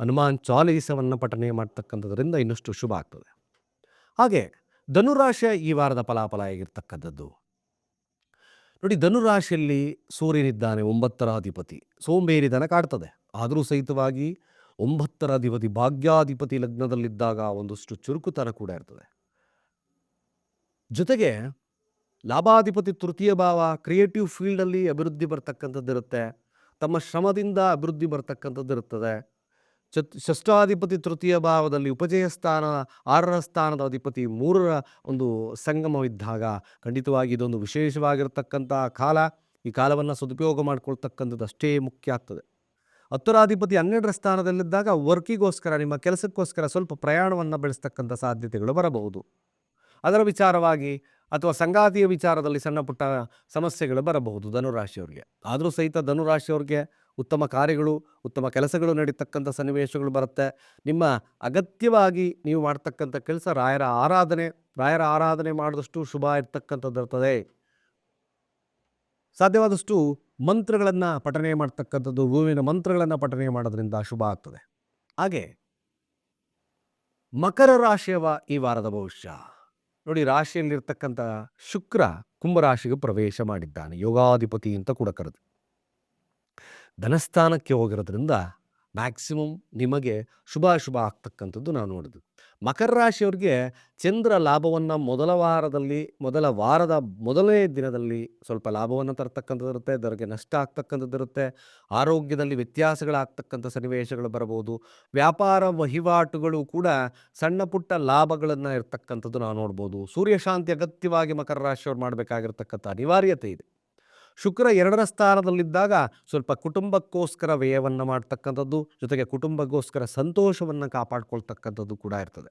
Speaker 1: ಹನುಮಾನ್ ಚಾಲೀಸವನ್ನು ಪಠನೆ ಮಾಡ್ತಕ್ಕಂಥದ್ರಿಂದ ಇನ್ನಷ್ಟು ಶುಭ ಆಗ್ತದೆ. ಹಾಗೆ ಧನುರಾಶಿಯ ಈ ವಾರದ ಫಲಾಫಲ ಆಗಿರ್ತಕ್ಕಂಥದ್ದು ನೋಡಿ ಧನುರಾಶಿಯಲ್ಲಿ ಸೂರ್ಯನಿದ್ದಾನೆ ಒಂಬತ್ತರ ಅಧಿಪತಿ, ಸೋಂಬೇರಿತನ ಕಾಡ್ತದೆ. ಆದರೂ ಸಹಿತವಾಗಿ ಒಂಬತ್ತರ ಅಧಿಪತಿ, ಭಾಗ್ಯಾಧಿಪತಿ ಲಗ್ನದಲ್ಲಿದ್ದಾಗ ಒಂದಷ್ಟು ಚುರುಕುತನ ಕೂಡ ಇರ್ತದೆ. ಜೊತೆಗೆ ಲಾಭಾಧಿಪತಿ ತೃತೀಯ ಭಾವ ಕ್ರಿಯೇಟಿವ್ ಫೀಲ್ಡಲ್ಲಿ ಅಭಿವೃದ್ಧಿ ಬರ್ತಕ್ಕಂಥದ್ದಿರುತ್ತೆ ತಮ್ಮ ಶ್ರಮದಿಂದ ಅಭಿವೃದ್ಧಿ ಬರ್ತಕ್ಕಂಥದ್ದಿರುತ್ತದೆ ಚತ್, ಷಷ್ಠಾಧಿಪತಿ ತೃತೀಯ ಭಾವದಲ್ಲಿ ಉಪಜಯ ಸ್ಥಾನ, ಆರರ ಸ್ಥಾನದ ಅಧಿಪತಿ ಮೂರರ ಒಂದು ಸಂಗಮವಿದ್ದಾಗ ಖಂಡಿತವಾಗಿ ಇದೊಂದು ವಿಶೇಷವಾಗಿರ್ತಕ್ಕಂಥ ಕಾಲ. ಈ ಕಾಲವನ್ನು ಸದುಪಯೋಗ ಮಾಡ್ಕೊಳ್ತಕ್ಕಂಥದ್ದು ಅಷ್ಟೇ ಮುಖ್ಯ ಆಗ್ತದೆ. ಹತ್ತರಾಧಿಪತಿ ಹನ್ನೆರಡರ ಸ್ಥಾನದಲ್ಲಿದ್ದಾಗ ವರ್ಕಿಗೋಸ್ಕರ, ನಿಮ್ಮ ಕೆಲಸಕ್ಕೋಸ್ಕರ ಸ್ವಲ್ಪ ಪ್ರಯಾಣವನ್ನು ಬೆಳೆಸ್ತಕ್ಕಂಥ ಸಾಧ್ಯತೆಗಳು ಬರಬಹುದು. ಅದರ ವಿಚಾರವಾಗಿ ಅಥವಾ ಸಂಗಾತಿಯ ವಿಚಾರದಲ್ಲಿ ಸಣ್ಣ ಪುಟ್ಟ ಸಮಸ್ಯೆಗಳು ಬರಬಹುದು ಧನುರಾಶಿಯವ್ರಿಗೆ ಆದರೂ ಸಹಿತ ಧನುರಾಶಿಯವ್ರಿಗೆ ಉತ್ತಮ ಕಾರ್ಯಗಳು, ಉತ್ತಮ ಕೆಲಸಗಳು ನಡೀತಕ್ಕಂಥ ಸನ್ನಿವೇಶಗಳು ಬರುತ್ತೆ. ನಿಮ್ಮ ಅಗತ್ಯವಾಗಿ ನೀವು ಮಾಡ್ತಕ್ಕಂಥ ಕೆಲಸ ರಾಯರ ಆರಾಧನೆ ರಾಯರ ಆರಾಧನೆ ಮಾಡಿದಷ್ಟು ಶುಭ ಇರ್ತಕ್ಕಂಥದ್ದು ಇರ್ತದೆ. ಸಾಧ್ಯವಾದಷ್ಟು ಮಂತ್ರಗಳನ್ನು ಪಠನೆ ಮಾಡ್ತಕ್ಕಂಥದ್ದು, ಹೂವಿನ ಮಂತ್ರಗಳನ್ನು ಪಠನೆ ಮಾಡೋದ್ರಿಂದ ಶುಭ ಆಗ್ತದೆ. ಹಾಗೆ ಮಕರ ರಾಶಿಯವ ಈ ವಾರದ ಭವಿಷ್ಯ. ನೋಡಿ, ರಾಶಿಯಲ್ಲಿರ್ತಕ್ಕಂಥ ಶುಕ್ರ ಕುಂಭರಾಶಿಗೆ ಪ್ರವೇಶ ಮಾಡಿದ್ದಾನೆ, ಯೋಗಾಧಿಪತಿ ಅಂತ ಕೂಡ ಕರೆದು. ಧನಸ್ಥಾನಕ್ಕೆ ಹೋಗಿರೋದ್ರಿಂದ ಮ್ಯಾಕ್ಸಿಮಮ್ ನಿಮಗೆ ಶುಭ ಶುಭ ಆಗ್ತಕ್ಕಂಥದ್ದು ನಾವು ನೋಡಿದ್ವಿ ಮಕರ ರಾಶಿಯವ್ರಿಗೆ ಚಂದ್ರ ಲಾಭವನ್ನು ಮೊದಲ ವಾರದಲ್ಲಿ, ಮೊದಲ ವಾರದ ಮೊದಲನೇ ದಿನದಲ್ಲಿ ಸ್ವಲ್ಪ ಲಾಭವನ್ನು ತರತಕ್ಕಂಥದ್ದಿರುತ್ತೆ ಅದರಿಗೆ ನಷ್ಟ ಆಗ್ತಕ್ಕಂಥದ್ದಿರುತ್ತೆ ಆರೋಗ್ಯದಲ್ಲಿ ವ್ಯತ್ಯಾಸಗಳಾಗ್ತಕ್ಕಂಥ ಸನ್ನಿವೇಶಗಳು ಬರಬಹುದು. ವ್ಯಾಪಾರ ವಹಿವಾಟುಗಳು ಕೂಡ ಸಣ್ಣ ಪುಟ್ಟ ಲಾಭಗಳನ್ನು ಇರ್ತಕ್ಕಂಥದ್ದು ನಾವು ನೋಡ್ಬೋದು. ಸೂರ್ಯಶಾಂತಿ ಅಗತ್ಯವಾಗಿ ಮಕರ ರಾಶಿಯವ್ರು ಮಾಡಬೇಕಾಗಿರ್ತಕ್ಕಂಥ ಅನಿವಾರ್ಯತೆ ಇದೆ. ಶುಕ್ರ ಎರಡರ ಸ್ಥಾನದಲ್ಲಿದ್ದಾಗ ಸ್ವಲ್ಪ ಕುಟುಂಬಕ್ಕೋಸ್ಕರ ವ್ಯಯವನ್ನು ಮಾಡ್ತಕ್ಕಂಥದ್ದು, ಜೊತೆಗೆ ಕುಟುಂಬಕ್ಕೋಸ್ಕರ ಸಂತೋಷವನ್ನು ಕಾಪಾಡ್ಕೊಳ್ತಕ್ಕಂಥದ್ದು ಕೂಡ ಇರ್ತದೆ.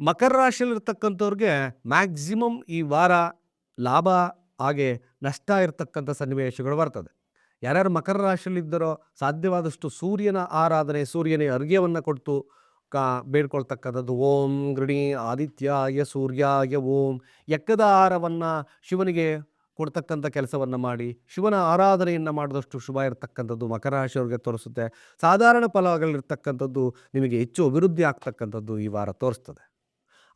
Speaker 1: ಮಕರ ರಾಶಿಯಲ್ಲಿರ್ತಕ್ಕಂಥವ್ರಿಗೆ ಮ್ಯಾಕ್ಸಿಮಮ್ ಈ ವಾರ ಲಾಭ ಹಾಗೆ ನಷ್ಟ ಇರತಕ್ಕಂಥ ಸನ್ನಿವೇಶಗಳು ಬರ್ತದೆ. ಯಾರ್ಯಾರು ಮಕರ ರಾಶಿಯಲ್ಲಿದ್ದರೋ ಸಾಧ್ಯವಾದಷ್ಟು ಸೂರ್ಯನ ಆರಾಧನೆ, ಸೂರ್ಯನೇ ಅರ್ಘ್ಯವನ್ನು ಕೊಟ್ಟು ಕಾ ಬೇಡ್ಕೊಳ್ತಕ್ಕಂಥದ್ದು ಓಂ ಗೃಣಿ ಆದಿತ್ಯಾಯ, ಸೂರ್ಯಾಯ, ಓಂ ಎಕ್ಕದ ಆಹಾರವನ್ನು ಶಿವನಿಗೆ ಕೊಡ್ತಕ್ಕಂಥ ಕೆಲಸವನ್ನು ಮಾಡಿ, ಶಿವನ ಆರಾಧನೆಯನ್ನು ಮಾಡಿದಷ್ಟು ಶುಭ ಇರತಕ್ಕಂಥದ್ದು ಮಕರ ರಾಶಿಯವ್ರಿಗೆ ತೋರಿಸುತ್ತೆ. ಸಾಧಾರಣ ಫಲಗಳಿರ್ತಕ್ಕಂಥದ್ದು ನಿಮಗೆ ಹೆಚ್ಚು ಅಭಿವೃದ್ಧಿ ಆಗ್ತಕ್ಕಂಥದ್ದು ಈ ವಾರ ತೋರಿಸ್ತದೆ.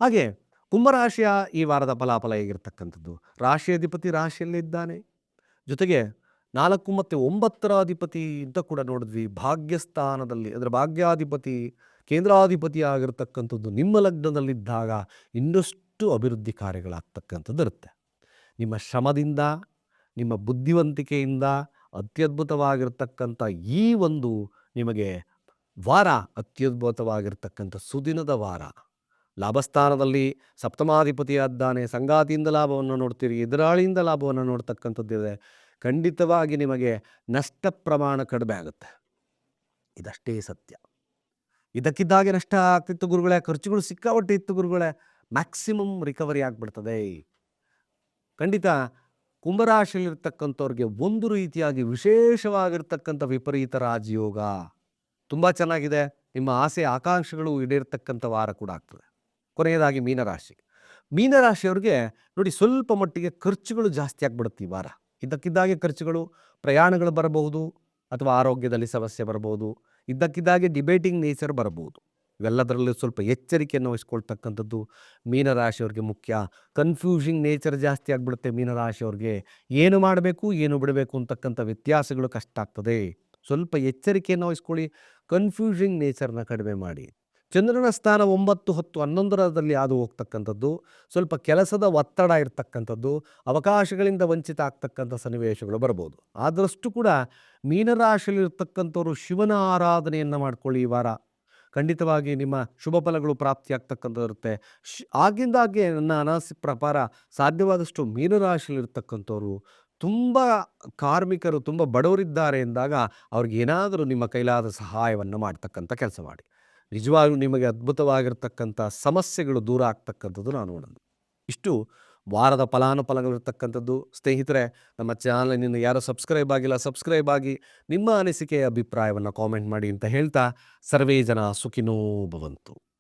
Speaker 1: ಹಾಗೆ ಕುಂಭರಾಶಿಯ ಈ ವಾರದ ಫಲಾಫಲ ಹೇಗಿರ್ತಕ್ಕಂಥದ್ದು? ರಾಶಿಯಾಧಿಪತಿ ರಾಶಿಯಲ್ಲಿದ್ದಾನೆ ಜೊತೆಗೆ ನಾಲ್ಕು ಮತ್ತು ಒಂಬತ್ತರ ಅಧಿಪತಿ ಅಂತ ಕೂಡ ನೋಡಿದ್ವಿ. ಭಾಗ್ಯಸ್ಥಾನದಲ್ಲಿ ಅದರ ಭಾಗ್ಯಾಧಿಪತಿ, ಕೇಂದ್ರಾಧಿಪತಿ ಆಗಿರ್ತಕ್ಕಂಥದ್ದು ನಿಮ್ಮ ಲಗ್ನದಲ್ಲಿದ್ದಾಗ ಇನ್ನಷ್ಟು ಅಭಿವೃದ್ಧಿ ಕಾರ್ಯಗಳಾಗ್ತಕ್ಕಂಥದ್ದು ಇರುತ್ತೆ. ನಿಮ್ಮ ಶ್ರಮದಿಂದ, ನಿಮ್ಮ ಬುದ್ಧಿವಂತಿಕೆಯಿಂದ ಅತ್ಯದ್ಭುತವಾಗಿರ್ತಕ್ಕಂಥ ಈ ಒಂದು ನಿಮಗೆ ವಾರ ಅತ್ಯದ್ಭುತವಾಗಿರ್ತಕ್ಕಂಥ ಸುದಿನದ ವಾರ. ಲಾಭಸ್ಥಾನದಲ್ಲಿ ಸಪ್ತಮಾಧಿಪತಿಯಾದ್ದಾನೆ, ಸಂಗಾತಿಯಿಂದ ಲಾಭವನ್ನು ನೋಡ್ತೀರಿ, ಎದುರಾಳಿಯಿಂದ ಲಾಭವನ್ನು ನೋಡ್ತಕ್ಕಂಥದ್ದಿದೆ, ಖಂಡಿತವಾಗಿ ನಿಮಗೆ ನಷ್ಟ ಪ್ರಮಾಣ ಕಡಿಮೆ ಆಗುತ್ತೆ. ಇದಷ್ಟೇ ಸತ್ಯ. ಇದಕ್ಕಿದ್ದಾಗೆ ನಷ್ಟ ಆಗ್ತಿತ್ತು ಗುರುಗಳೇ, ಖರ್ಚುಗಳು ಸಿಕ್ಕಾಪಟ್ಟೆ ಇತ್ತು ಗುರುಗಳೇ ಮ್ಯಾಕ್ಸಿಮಮ್ ರಿಕವರಿ ಆಗಿಬಿಡ್ತದೆ. ಖಂಡಿತ ಕುಂಭರಾಶಿಯಲ್ಲಿರ್ತಕ್ಕಂಥವ್ರಿಗೆ ಒಂದು ರೀತಿಯಾಗಿ ವಿಶೇಷವಾಗಿರ್ತಕ್ಕಂಥ ವಿಪರೀತ ರಾಜಯೋಗ. ತುಂಬ ಚೆನ್ನಾಗಿದೆ. ನಿಮ್ಮ ಆಸೆ, ಆಕಾಂಕ್ಷೆಗಳು ಈಡೇರ್ತಕ್ಕಂಥ ವಾರ ಕೂಡ ಆಗ್ತದೆ. ಕೊನೆಯದಾಗಿ ಮೀನರಾಶಿ. ಮೀನರಾಶಿಯವ್ರಿಗೆ ನೋಡಿ ಸ್ವಲ್ಪ ಮಟ್ಟಿಗೆ ಖರ್ಚುಗಳು ಜಾಸ್ತಿ ಆಗಿಬಿಡುತ್ತೆ ಈ ವಾರ. ಇದ್ದಕ್ಕಿದ್ದಾಗೆ ಖರ್ಚುಗಳು, ಪ್ರಯಾಣಗಳು ಬರಬಹುದು ಅಥವಾ ಆರೋಗ್ಯದಲ್ಲಿ ಸಮಸ್ಯೆ ಬರಬಹುದು. ಇದ್ದಕ್ಕಿದ್ದಾಗೆ ಡಿಬೇಟಿಂಗ್ ನೇಚರ್ ಬರಬಹುದು. ಇವೆಲ್ಲದರಲ್ಲೂ ಸ್ವಲ್ಪ ಎಚ್ಚರಿಕೆಯನ್ನು ವಹಿಸ್ಕೊಳ್ತಕ್ಕಂಥದ್ದು ಮೀನರಾಶಿಯವ್ರಿಗೆ ಮುಖ್ಯ. ಕನ್ಫ್ಯೂಷಿಂಗ್ ನೇಚರ್ ಜಾಸ್ತಿ ಆಗಿಬಿಡುತ್ತೆ ಮೀನರಾಶಿಯವ್ರಿಗೆ. ಏನು ಮಾಡಬೇಕು, ಏನು ಬಿಡಬೇಕು ಅಂತಕ್ಕಂಥ ವ್ಯತ್ಯಾಸಗಳು ಕಷ್ಟ ಆಗ್ತದೆ. ಸ್ವಲ್ಪ ಎಚ್ಚರಿಕೆಯನ್ನು ವಹಿಸ್ಕೊಳ್ಳಿ ಕನ್ಫ್ಯೂಷಿಂಗ್ ನೇಚರ್ನ ಕಡಿಮೆ ಮಾಡಿ. ಚಂದ್ರನ ಸ್ಥಾನ ಒಂಬತ್ತು, ಹತ್ತು, ಹನ್ನೊಂದರದಲ್ಲಿ ಹಾದು ಹೋಗ್ತಕ್ಕಂಥದ್ದು, ಸ್ವಲ್ಪ ಕೆಲಸದ ಒತ್ತಡ ಇರತಕ್ಕಂಥದ್ದು, ಅವಕಾಶಗಳಿಂದ ವಂಚಿತ ಆಗ್ತಕ್ಕಂಥ ಸನ್ನಿವೇಶಗಳು ಬರ್ಬೋದು. ಆದರಷ್ಟು ಕೂಡ ಮೀನರಾಶಿಯಲ್ಲಿರ್ತಕ್ಕಂಥವ್ರು ಶಿವನ ಆರಾಧನೆಯನ್ನು ಮಾಡ್ಕೊಳ್ಳಿ ಈ ವಾರ. ಖಂಡಿತವಾಗಿ ನಿಮ್ಮ ಶುಭ ಫಲಗಳು ಪ್ರಾಪ್ತಿಯಾಗ್ತಕ್ಕಂಥದ್ದು ಆಗಿಂದಾಗೆ ನನ್ನ ಅನಾಸಿ ಪ್ರಕಾರ ಸಾಧ್ಯವಾದಷ್ಟು ಮೀನರಾಶಿಯಲ್ಲಿರ್ತಕ್ಕಂಥವ್ರು ತುಂಬ ಕಾರ್ಮಿಕರು, ತುಂಬ ಬಡವರಿದ್ದಾರೆ ಎಂದಾಗ ಅವ್ರಿಗೆ ಏನಾದರೂ ನಿಮ್ಮ ಕೈಲಾದ ಸಹಾಯವನ್ನು ಮಾಡ್ತಕ್ಕಂಥ ಕೆಲಸ ಮಾಡಿ. ನಿಜವಾಗ್ಲೂ ನಿಮಗೆ ಅದ್ಭುತವಾಗಿರ್ತಕ್ಕಂಥ ಸಮಸ್ಯೆಗಳು ದೂರ ಆಗ್ತಕ್ಕಂಥದ್ದು ನಾನು ನೋಡೋದು. ಇಷ್ಟು ವಾರದ ಫಲಾನುಫಲಗಳಿರ್ತಕ್ಕಂಥದ್ದು. ಸ್ನೇಹಿತರೆ, ನಮ್ಮ ಚಾನಲಿನಿಂದ ಯಾರು ಸಬ್ಸ್ಕ್ರೈಬ್ ಆಗಿಲ್ಲ, ಸಬ್ಸ್ಕ್ರೈಬ್ ಆಗಿ ನಿಮ್ಮ ಅನಿಸಿಕೆಯ ಅಭಿಪ್ರಾಯವನ್ನು ಕಾಮೆಂಟ್ ಮಾಡಿ ಅಂತ ಹೇಳ್ತಾ, ಸರ್ವೇ ಜನ ಸುಖಿನೋ ಭವಂತು.